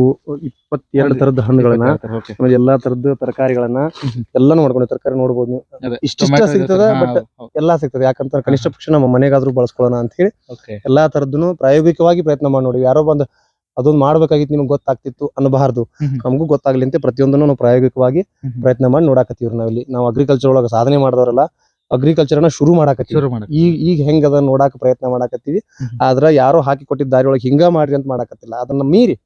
ಇಪ್ಪತ್ತೆರಡು ತರದ ಹಣ್ಣುಗಳನ್ನ ಓಕೆ ಆಮೇಲೆ ಎಲ್ಲಾ ತರದ ತರಕಾರಿಗಳನ್ನ ಹ್ಮ್. ಎಲ್ಲಾನು ಮಾಡ್ಕೊಂಡು ತರಕಾರಿ ನೋಡ್ಬೋದು ನೀವು. ಇಷ್ಟ ಸಿಗ್ತದ ಬಟ್ ಎಲ್ಲಾ ಸಿಗ್ತದೆ. ಯಾಕಂತ ಕನಿಷ್ಠ ಪಕ್ಷ ನಮ್ಮ ಮನೆಗಾದ್ರೂ ಬಳಸ್ಕೊಳ್ಳೋಣ ಅಂತ ಹೇಳಿ ಓಕೆ ಎಲ್ಲಾ ತರದ್ದು ಪ್ರಾಯೋಗಿಕವಾಗಿ ಪ್ರಯತ್ನ ಮಾಡಿ ನೋಡಿ ಯಾರೋ ಬಂದು ಅದೊಂದು ಮಾಡ್ಬೇಕಾಗಿತ್ತು ನಿಮ್ಗೆ ಗೊತ್ತಾಗ್ತಿತ್ತು ಅನ್ನಬಾರ್ದು. ನಮಗೂ ಗೊತ್ತಾಗ್ಲಿ ಅಂತ ಪ್ರತಿಯೊಂದನ್ನು ನಾವು ಪ್ರಾಯೋಗಿಕವಾಗಿ ಪ್ರಯತ್ನ ಮಾಡಿ ನೋಡಾಕತ್ತೀವ್ರಿ ನಾವಿಲ್ಲಿ. ನಾವು ಅಗ್ರಿಕಲ್ಚರ್ ಒಳಗ ಸಾಧನೆ ಮಾಡಿದವರಲ್ಲ ಅಗ್ರಿಕಲ್ಚರ್ನ ಶುರು ಮಾಡಾಕತ್ತೀವಿ. ಈಗ ಈಗ ಹೆಂಗ್ ಅದನ್ನ ನೋಡಾಕ ಪ್ರಯತ್ನ ಮಾಡಾಕತ್ತೀವಿ. ಆದ್ರ ಯಾರೋ ಹಾಕಿ ಕೊಟ್ಟಿದ್ದ ದಾರಿ ಒಳಗೆ ಹಿಂಗ ಮಾಡ್ರಿ ಅಂತ ಮಾಡಾಕತ್ತಿಲ್ಲ. ಅದನ್ನ ಮೀರಿ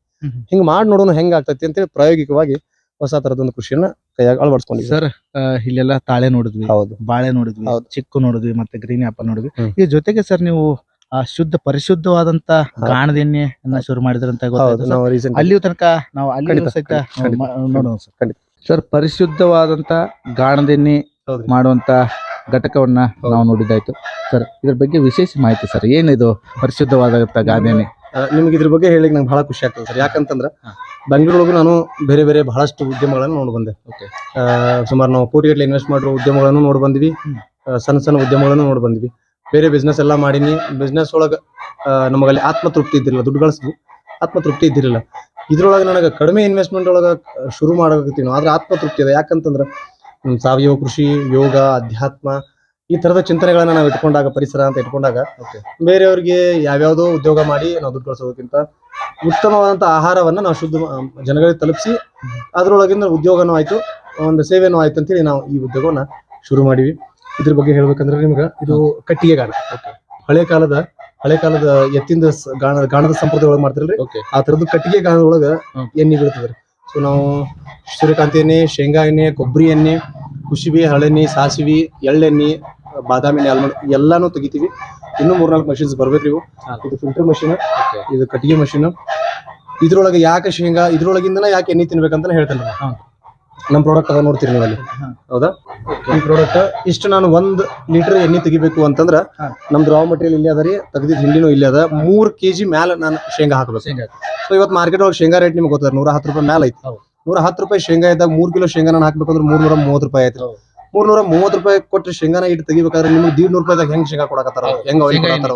ಹಿಂಗ ಮಾಡಿ ನೋಡೋಣ ಹೆಂಗ ಆಗ್ತೈತಿ ಅಂತೇಳಿ ಪ್ರಾಯೋಗಿಕವಾಗಿ ಹೊಸ ತರದೊಂದು ಕೃಷಿಯನ್ನ ಕೈಯಾಗ ಅಳವಡಿಸ್ಕೊಂಡಿವಿ ಸರ್ ಇಲ್ಲೆಲ್ಲ ತಾಳೆ ನೋಡಿದ್ವಿ ಹೌದು. ಬಾಳೆ ನೋಡಿದ್ವಿ. ಚಿಕ್ಕು ನೋಡಿದ್ವಿ ಮತ್ತೆ ಗ್ರೀನ್ ಆಪಲ್ ನೋಡಿದ್ವಿ. ಈ ಜೊತೆಗೆ ಸರ್ ನೀವು ಆ ಶುದ್ಧ ಪರಿಶುದ್ಧವಾದಂತ ಹಾ. ಗಾಣದ ಎಣ್ಣೆ ಶುರು ಮಾಡಿದ್ರಂತ ಗೊತ್ತಾಯ್ತು ನಾವು ಅಲ್ಲಿಯೂ ತನಕ ನಾವು ಅಲ್ಲಿ ಸಹಿತ ನೋಡೋಣ ಸರ್. ಖಂಡಿತ. ಸರ್ ಪರಿಶುದ್ಧವಾದಂತ ಗಾಣದ ಎಣ್ಣೆ ಹೌದ್ರಿ. ಮಾಡುವಂತ ಘಟಕವನ್ನ. ನಾವು ನೋಡಿದ್ದಾಯ್ತು. ಸರ್ ಇದ್ರ ಬಗ್ಗೆ ವಿಶೇಷ ಮಾಹಿತಿ ಸರ್ ಏನಿದು ಪರಿಶುದ್ಧವಾದಂತ ಗಾದೆನೆ ನಿಮ್ಗೆ ಇದ್ರ ಬಗ್ಗೆ ಹೇಳಿ ನಂಗೆ ಬಹಳ ಖುಷಿ ಆಗ್ತದೆ ಸರ್. ಯಾಕಂತಂದ್ರ ಬೆಂಗಳೂರಿಗೆ ಬೆಂಗಳೂರೊಳಗೂ ನಾನು ಬೇರೆ ಬೇರೆ ಬಹಳಷ್ಟು ಉದ್ಯಮಗಳನ್ನು ನೋಡಿ ಬಂದೆ. ಸುಮಾರು ನಾವು ಕೋಟಿಗಟ್ಟಲೆ ಇನ್ವೆಸ್ಟ್ ಮಾಡಿರೋ ಉದ್ಯಮಗಳನ್ನು ನೋಡಿ ಬಂದ್ವಿ ಸಣ್ಣ ಸಣ್ಣ ಉದ್ಯಮಗಳನ್ನು ನೋಡಿ ಬಂದಿವಿ ಬೇರೆ ಬಿಸ್ನೆಸ್ ಎಲ್ಲ ಮಾಡೀನಿ. ಬಿಸ್ನೆಸ್ ಒಳಗ ನಮಗಲ್ಲಿ ಆತ್ಮತೃಪ್ತಿ ಇದ್ದಿರಲಿಲ್ಲ. ದುಡ್ಡು ಗಳಿಸಿದ್ವಿ ಆತ್ಮತೃಪ್ತಿ ಇದ್ದಿರಲಿಲ್ಲ. ಇದ್ರೊಳಗೆ ನನಗೆ ಕಡಿಮೆ ಇನ್ವೆಸ್ಟ್ಮೆಂಟ್ ಒಳಗ ಶುರು ಮಾಡಕತ್ತೀವಿ ನಾವು. ಆದ್ರೆ ಆತ್ಮತೃಪ್ತಿ ಇದೆ ಯಾಕಂತಂದ್ರ ಸಾವಯವ ಕೃಷಿ ಯೋಗ ಅಧ್ಯಾತ್ಮ ಈ ತರದ ಚಿಂತನೆಗಳನ್ನ ನಾವು ಇಟ್ಕೊಂಡಾಗ ಪರಿಸರ ಅಂತ ಇಟ್ಕೊಂಡಾಗ. ಬೇರೆಯವ್ರಿಗೆ ಯಾವ್ಯಾವ್ದೋ ಉದ್ಯೋಗ ಮಾಡಿ ನಾವು ದುಡ್ಡು ಗಳಿಸೋದಕ್ಕಿಂತ ಉತ್ತಮವಾದಂತ ಆಹಾರವನ್ನ ನಾವು ಶುದ್ಧ ಜನಗಳಿಗೆ ತಲುಪಿಸಿ ಅದ್ರೊಳಗಿಂದ ಉದ್ಯೋಗನೂ ಆಯ್ತು ಒಂದು ಸೇವೆನೂ ಆಯ್ತು ಅಂತೇಳಿ ನಾವು ಈ ಉದ್ಯೋಗವನ್ನ ಶುರು ಮಾಡಿವಿ. ಇದ್ರ ಬಗ್ಗೆ ಹೇಳ್ಬೇಕಂದ್ರೆ ನಿಮ್ಗೆ ಇದು ಕಟ್ಟಿಗೆ ಗಾಣ ಹಳೆ ಕಾಲದ ಹಳೆ ಕಾಲದ ಎತ್ತಿಂದ ಸ- ಗಾಣ ಗಾಣದ ಸಂಪ್ರದಾಯ ಒಳಗೆ ಮಾಡ್ತಿರಲ್ರಿ? ಓಕೆ ಆ ತರದ್ದು ಕಟ್ಟಿಗೆ ಗಾಣದ ಒಳಗ. ಎಣ್ಣೆ ಬೀಳ್ತದ್ರಿ ಸೊ ನಾವು ಸೂರ್ಯಕಾಂತಿ ಎಣ್ಣೆ ಶೇಂಗಾ ಎಣ್ಣೆ ಕೊಬ್ಬರಿ ಎಣ್ಣೆ ಕುಸುಬಿ ಹಳೆಣ್ಣೆ ಸಾಸಿವಿ ಎಳ್ಳೆಣ್ಣೆ ಬಾದಾಮಿ ಎಣ್ಣೆ ಆಲ್ಮಂಡ್ ಎಲ್ಲಾನು ತೆಗಿತೀವಿ. ಇನ್ನೂ ಮೂರ್ನಾಲ್ಕು ಮಷಿನ್ಸ್ ಬರ್ಬೇಕ್ರಿ ಇವು. ಇದು ಫಿಲ್ಟರ್ ಮಷಿನ್. ಇದು ಕಟ್ಟಿಗೆ ಮಷಿನ್ ಇದ್ರೊಳಗೆ ಯಾಕೆ ಶೇಂಗಾ ಇದ್ರೊಳಗಿಂದ ಯಾಕೆ ಎಣ್ಣೆ ತಿನ್ಬೇಕಂತ ಹೇಳ್ತೇನೆ. ನಮ್ಮ ಪ್ರಾಡಕ್ಟ್ ಅದ ನೋಡ್ತೀರಿ ನೀವು ಅಲ್ಲಿ. ಹೌದಾ? ಈ ಪ್ರಾಡಕ್ಟ್ ಇಷ್ಟು ನಾನು ಒಂದ್ ಲೀಟರ್ ಎಣ್ಣೆ ತೆಗಿಬೇಕು ಅಂತಂದ್ರ. ನಮ್ದು ರಾ ಮಟೀರಿಯಲ್ ಇಲ್ಲಿ ಅದ ರೀ ಹಿಂಡಿನೂ ಇಲ್ಲಿ ಅದ. ಮೂರ್ ಕೆಜಿ ಮ್ಯಾಲ ನಾನು ಶೇಂಗಾ ಹಾಕಬೇಕು. ಸೊ ಇವತ್ತು ಮಾರ್ಕೆಟ್ ಒಳಗೆ ಶೇಂಗಾ ರೇಟ್ ನಿಮ್ಗೆ ಗೊತ್ತದ ನೂರ ಹತ್ತು ರೂಪಾಯಿ ಮ್ಯಾಲ ಐತಿ. ನೂರ ಹತ್ತು ರೂಪಾಯಿ ಶೇಂಗಾ ಇದ್ದಾಗ ಮೂರ್ ಕಿಲೋ ಶೇಂಗಾ ನಾನು ಹಾಕ್ಬೇಕಂದ್ರೆ ಮೂರ್ ನೂರ ಮೂವತ್ತು ರೂಪಾಯಿ ಐತಿ ಹೌದು. ಮೂರ್ ನೂರ ಮೂವತ್ತು ರೂಪಾಯಿ ಕೊಟ್ಟು ಶೇಂಗಾನ ಇಟ್ಟು ತೆಗಿಬೇಕಾದ್ರೆ ನಿಮ್ಗೆ ದೀಡ್ ನೂರು ರೂಪಾಯಿದಾಗ ಹೆಂಗ್ ಶೇಂಗಾ ಕೊಡಕತ್ತಾರ? ಹೆಂಗ್ ಆಯಿಲ್ ಕೊಡಕತ್ತಾರ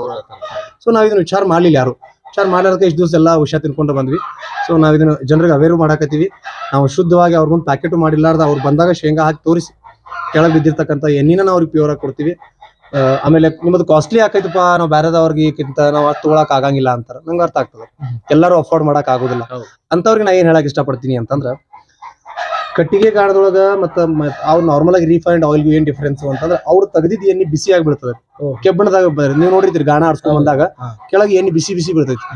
ಸೊ ನಾವ್ ಇದನ್ನ ವಿಚಾರ ಮಾಡ್ಲಿಲ್ಲ ಯಾರು? ವಿಚಾರ ಮಾಡಲಿಕ್ಕೆ ಇಷ್ಟು ದಿವಸ ಎಲ್ಲ ವಿಷಯ ತಿನ್ಕೊಂಡು ಬಂದ್ವಿ. ಸೊ ನಾವು ಇದನ್ನ ಜನರಿಗೆ ಅವೇರು ಮಾಡಾಕತ್ತೀವಿ. ನಾವು ಶುದ್ಧವಾಗಿ ಅವ್ರ ಮುಂದೆ ಪ್ಯಾಕೆಟ್ ಮಾಡಿಲ್ಲಾರ್ದ ಅವ್ರು ಬಂದಾಗ ಶೇಂಗಾ ಹಾಕಿ ತೋರಿಸಿ. ಕೆಳಗೆ ಬಿದ್ದಿರ್ತಕ್ಕಂಥ ಎಣ್ಣಿನ ನಾವು ಅವ್ರಿಗೆ ಪ್ಯೂರ್ ಆಗಿ ಕೊಡ್ತೀವಿ. ಆಮೇಲೆ ನಿಮ್ಮದು ಕಾಸ್ಟ್ಲಿ ಆಕೈತಪ್ಪ ನಾವು ಬೇರೆದವ್ರಿಗಿಂತ ನಾವು ಅಷ್ಟು ತೊಗೊಳಕ್ ಆಗಂಗಿಲ್ಲ ಅಂತಾರೆ. ನಂಗೆ ಅರ್ಥ ಆಗ್ತದೆ. ಎಲ್ಲರೂ ಅಫೋರ್ಡ್ ಮಾಡಕ್ ಆಗೋದಿಲ್ಲ. ಅಂತವ್ರಿಗೆ ನಾ ಏನ್ ಹೇಳಕ್ ಇಷ್ಟಪಡ್ತೀನಿ ಅಂತಂದ್ರ ಕಟ್ಟಿಗೆ ಕಾಣದೊಳಗ ಮತ್ತ ಅವ್ರು ನಾರ್ಮಲ್ ಆಗಿ ರಿಫೈನ್ಡ್ ಆಯಿಲ್ ಏನ್ ಡಿಫರೆನ್ಸ್ ಅಂತಂದ್ರೆ ಅವ್ರು ತೆಗ್ದಿದ್ ಎಣ್ಣೆ ಬಿಸಿ ಆಗಿ ಬೀಳ್ತದೆ. ಕೆಬ್ಬಣದಾಗ ನೀವು ನೋಡಿರ್ತೀರಿ ಗಾಣ ಆಡ್ಸ್ಕೊಂಡ್ ಬಂದಾಗ. ಕೆಳಗೆ ಎಣ್ಣೆ ಬಿಸಿ ಬಿಸಿ ಬೀಳ್ತೈತಿ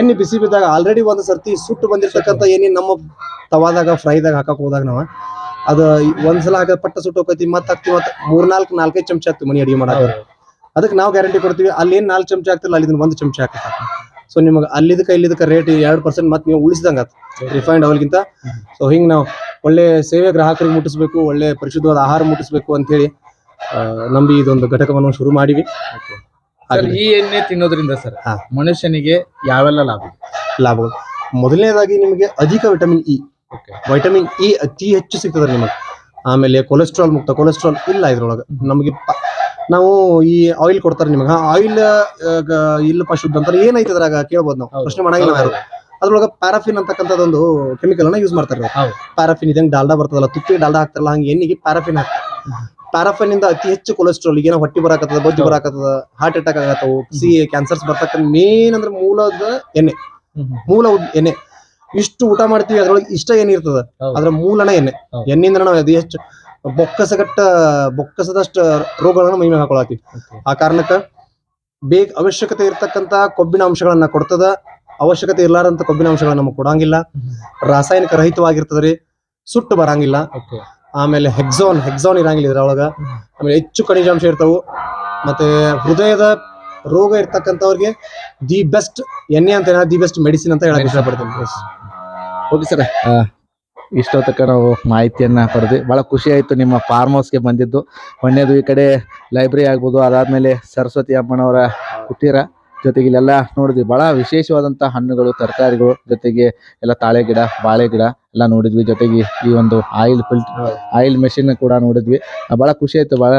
ಎಣ್ಣೆ ಬಿಸಿ ಬಿದ್ದಾಗ ಆಲ್ರೆಡಿ ಒಂದ್ ಸರ್ತಿ ಸುಟ್ಟು ಬಂದಿರ್ತಕ್ಕಂತ ಎಣ್ಣೆ ನಮ್ಮ ತವಾದಾಗ ಫ್ರೈದಾಗ ಹಾಕಕ್ ಹೋದಾಗ ನಾವ ಅದ ಒಂದ್ಸಲ ಹಾಕ ಪಟ್ಟ ಸುಟ್ಟು ಹೋಗೈತಿ ಮತ್ತ ಹಾಕ್ತಿ ಮತ್ತ ಮೂರ್ನಾಲ್ಕು ನಾಲ್ಕೈದು ಚಮಚ ಹಾಕ್ತಿವಿ ಮನಿ ಅಡಿಗೆ ಮಾಡಾಕ. ಅದಕ್ಕೆ ನಾವು ಗ್ಯಾರಂಟಿ ಕೊಡ್ತೀವಿ ಅಲ್ಲಿ ಏನ್ ನಾಲ್ಕು ಚಮಚ ಹಾಕ್ತಿಲ್ಲ ಅಲ್ಲಿ ಒಂದು ಚಮಚ ಹಾಕಿ ಸೊ ನಿಮಗೆ ಅಲ್ಲಿದಕ್ಕೆ ಇಲ್ಲಿದಕ್ಕೆ ರೇಟ್ ಎರಡು ಪರ್ಸೆಂಟ್ ಮತ್ತೆ ನೀವು ಉಳಿಸಿದಂಗ ರಿಫೈಂಡ್ ಆಯಿಲ್ಗಿಂತ ಸೊ ಹಿಂಗೆ ನಾವು ಒಳ್ಳೆ ಸೇವೆ ಗ್ರಾಹಕರಿಗೆ ಮುಟ್ಟಿಸ್ಬೇಕು ಒಳ್ಳೆ ಪರಿಶುದ್ಧವಾದ ಆಹಾರ ಮುಟ್ಟಿಸ್ಬೇಕು ಅಂತೇಳಿ ನಂಬಿ ಇದೊಂದು ಘಟಕವನ್ನು ಶುರು ಮಾಡಿವಿ. ಸರ್ ಈ ಎಣ್ಣೆ ತಿನ್ನೋದ್ರಿಂದ ಸರ್. ಮನುಷ್ಯನಿಗೆ ಯಾವೆಲ್ಲ ಲಾಭ? ಲಾಭಗಳು. ಮೊದಲನೇದಾಗಿ ನಿಮಗೆ ಅಧಿಕ ವಿಟಮಿನ್ ಇ ವೈಟಮಿನ್ ಇ ಅತಿ ಹೆಚ್ಚು ಸಿಗ್ತದೆ ನಿಮಗೆ. ಆಮೇಲೆ ಕೊಲೆಸ್ಟ್ರಾಲ್ ಮುಕ್ತ ಕೊಲೆಸ್ಟ್ರಾಲ್ ಇಲ್ಲ ಇದ್ರೊಳಗೆ. ನಮಗೆ ನಾವು ಈ ಆಯಿಲ್ ಕೊಡ್ತಾರೆ ನಿಮಗೆ. ಆಯಿಲ್ ಇಲ್ಲಪ್ಪ ಶುದ್ಧ ಅಂತಾರೆ ಏನೈತೆ ಅದ್ರಾಗ ಕೇಳ್ಬೋದು ನಾವು. ಪ್ರಶ್ನೆ ಮಾಡಂಗಿಲ್ಲ ಯಾರು ಅದ್ರೊಳಗೆ ಪ್ಯಾರಾಫಿನ್ ಅಂತಕ್ಕಂಥದ್ದೊಂದು ಕೆಮಿಕಲ್ ಅನ್ನ ಯೂಸ್ ಮಾಡ್ತಾರೆ. ಪ್ಯಾರಾಫಿನ್ ಇದಂಗೆ ಡಾಲ್ಡಾ ಬರ್ತದಲ್ಲ ತುಪ್ಪಿ ಡಾಲ್ಡಾ ಹಾಕ್ತಾರಲ್ಲ ಹಂಗೆ ಎಣ್ಣೆಗೆ ಪ್ಯಾರಾಫಿನ್ ಹಾಕ್ತಾರೆ. ಪ್ಯಾರಾಫಿನ್ ಇಂದ ಅತಿ ಹೆಚ್ಚು ಕೊಲೆಸ್ಟ್ರಾಲ್ ಏನೋ ಹೊಟ್ಟಿ ಬರಾಕತ್ತದ ಬೊಜ್ಜು. ಬರಾಕತ್ತದ ಹಾರ್ಟ್ ಅಟ್ಯಾಕ್ ಆಗತ್ತವು ಸಿ ಕ್ಯಾನ್ಸರ್ಸ್ ಬರ್ತಕ್ಕಂಥ ಮೇನ್ ಅಂದ್ರೆ ಮೂಲದ ಎಣ್ಣೆ. ಮೂಲ ಎಣ್ಣೆ. ಇಷ್ಟು ಊಟ ಮಾಡ್ತೀವಿ ಅದ್ರೊಳಗೆ ಇಷ್ಟ ಏನಿರ್ತದ. ಅದ್ರ ಮೂಲನ ಎಣ್ಣೆ. ಎಣ್ಣೆಯಿಂದ ನಾವು ಅತಿ ಹೆಚ್ಚು ಬೊಕ್ಕಸಗಟ್ಟ ಬೊಕ್ಕಸದಷ್ಟು ರೋಗಗಳನ್ನು ಮೈಮೇಲೆ ಮೇಲೆ ಹಾಕೊಳತ್ತೀವಿ ಆ ಕಾರಣಕ್ಕ ಬೇಗ ಅವಶ್ಯಕತೆ ಇರತಕ್ಕಂತ ಕೊಬ್ಬಿನ ಅಂಶಗಳನ್ನ ಕೊಡ್ತದ. ಅವಶ್ಯಕತೆ ಇರ್ಲಾರಂತ ಕೊಬ್ಬಿನ ಅಂಶಗಳನ್ನ ನಮಗೆ ಕೊಡಂಗಿಲ್ಲ. ರಾಸಾಯನಿಕ ರಹಿತವಾಗಿರ್ತದ್ರಿ ಸುಟ್ಟು ಬರಂಗಿಲ್ಲ. ಆಮೇಲೆ ಹೆಕ್ಸಾನ್ ಹೆಕ್ಸೋನ್ ಇರಂಗಿಲ್ಲ ಇದ್ರೊಳಗ ಆಮೇಲೆ ಹೆಚ್ಚು ಖನಿಜಾಂಶ ಇರ್ತವು. ಮತ್ತೆ ಹೃದಯದ ರೋಗ ಇರ್ತಕ್ಕಂಥವ್ರಿಗೆ ದಿ ಬೆಸ್ಟ್ ಎಣ್ಣೆ ಅಂತ ದಿ ಬೆಸ್ಟ್ ಮೆಡಿಸಿನ್ ಅಂತ ಹೇಳಕ್ ಇಷ್ಟಪಡ್ತೀನಿ. ಓಕೆ ಸರ್ ಇಷ್ಟೊತ್ತಕ್ಕ ನಾವು ಮಾಹಿತಿಯನ್ನು ಪಡೆದ್ವಿ ಭಾಳ ಖುಷಿ ಆಯ್ತು ನಿಮ್ಮ ಫಾರ್ಮ್ ಹೌಸ್ಗೆ ಬಂದಿದ್ದು. ಒಂದೇದು ಈ ಕಡೆ ಲೈಬ್ರರಿ ಆಗ್ಬೋದು, ಅದಾದಮೇಲೆ ಸರಸ್ವತಿ ಅಮ್ಮನವರ ಕುಟೀರ ಜೊತೆಗೆ ಇಲ್ಲೆಲ್ಲ ನೋಡಿದ್ವಿ. ಭಾಳ ವಿಶೇಷವಾದಂಥ ಹಣ್ಣುಗಳು, ತರಕಾರಿಗಳು ಜೊತೆಗೆ ಎಲ್ಲ ತಾಳೆ ಗಿಡ, ಬಾಳೆ ಗಿಡ ಎಲ್ಲ ನೋಡಿದ್ವಿ. ಜೊತೆಗೆ ಈ ಒಂದು ಆಯಿಲ್ ಫಿಲ್ಟರ್ ಆಯಿಲ್ ಮೆಷಿನ್ ಕೂಡ ನೋಡಿದ್ವಿ. ಭಾಳ ಖುಷಿ ಆಯಿತು, ಬಹಳ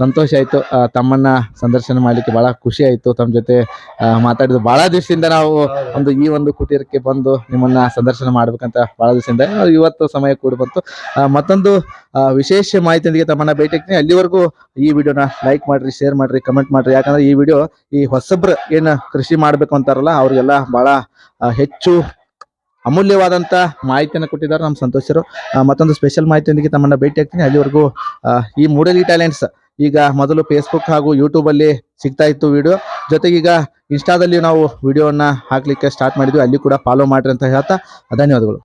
ಸಂತೋಷ ಆಯ್ತು. ತಮ್ಮನ್ನ ಸಂದರ್ಶನ ಮಾಡ್ಲಿಕ್ಕೆ ಬಹಳ ಖುಷಿ ಆಯ್ತು. ತಮ್ಮ ಜೊತೆ ಮಾತಾಡಿದ್ದು ಬಹಳ ದಿವಸದಿಂದ ನಾವು ಒಂದು ಈ ಒಂದು ಕುಟೀರಕ್ಕೆ ಬಂದು ನಿಮ್ಮನ್ನ ಸಂದರ್ಶನ ಮಾಡ್ಬೇಕಂತ ಬಹಳ ದಿವಸದಿಂದ. ಇವತ್ತು ಸಮಯ ಕೂಡ ಬಂತು. ಮತ್ತೊಂದು ವಿಶೇಷ ಮಾಹಿತಿಯೊಂದಿಗೆ ತಮ್ಮನ್ನ ಭೇಟಿ ಆಗ್ತೀನಿ. ಅಲ್ಲಿವರೆಗೂ ಈ ವಿಡಿಯೋನ ಲೈಕ್ ಮಾಡ್ರಿ, ಶೇರ್ ಮಾಡ್ರಿ, ಕಮೆಂಟ್ ಮಾಡ್ರಿ. ಯಾಕಂದ್ರೆ ಈ ವಿಡಿಯೋ ಈ ಹೊಸಬ್ರು ಏನು ಕೃಷಿ ಮಾಡ್ಬೇಕು ಅಂತಾರಲ್ಲ, ಅವ್ರಿಗೆಲ್ಲ ಬಹಳ ಹೆಚ್ಚು ಅಮೂಲ್ಯವಾದಂತ ಮಾಹಿತಿಯನ್ನು ಕೊಟ್ಟಿದ್ದಾರೆ ನಮ್ಮ ಸಂತೋಷರು. ಮತ್ತೊಂದು ಸ್ಪೆಷಲ್ ಮಾಹಿತಿಯೊಂದಿಗೆ ತಮ್ಮನ್ನ ಭೇಟಿ ಆಗ್ತೀನಿ. ಅಲ್ಲಿವರೆಗೂ ಈ ಮೂಡಲಿ ಟ್ಯಾಲೆಂಟ್ಸ್ ಈಗ ಮೊದಲು ಫೇಸ್ಬುಕ್ ಹಾಗೂ ಯೂಟ್ಯೂಬಲ್ಲಿ ಸಿಗ್ತಾ ಇತ್ತು ವಿಡಿಯೋ ಜೊತೆಗೆ ಈಗ ಇನ್ಸ್ಟಾದಲ್ಲಿ ನಾವು ವಿಡಿಯೋವನ್ನು ಹಾಕ್ಲಿಕ್ಕೆ ಸ್ಟಾರ್ಟ್ ಮಾಡಿದ್ವಿ. ಅಲ್ಲಿ ಕೂಡ ಫಾಲೋ ಮಾಡ್ರಿ ಅಂತ ಹೇಳ್ತಾ, ಧನ್ಯವಾದಗಳು.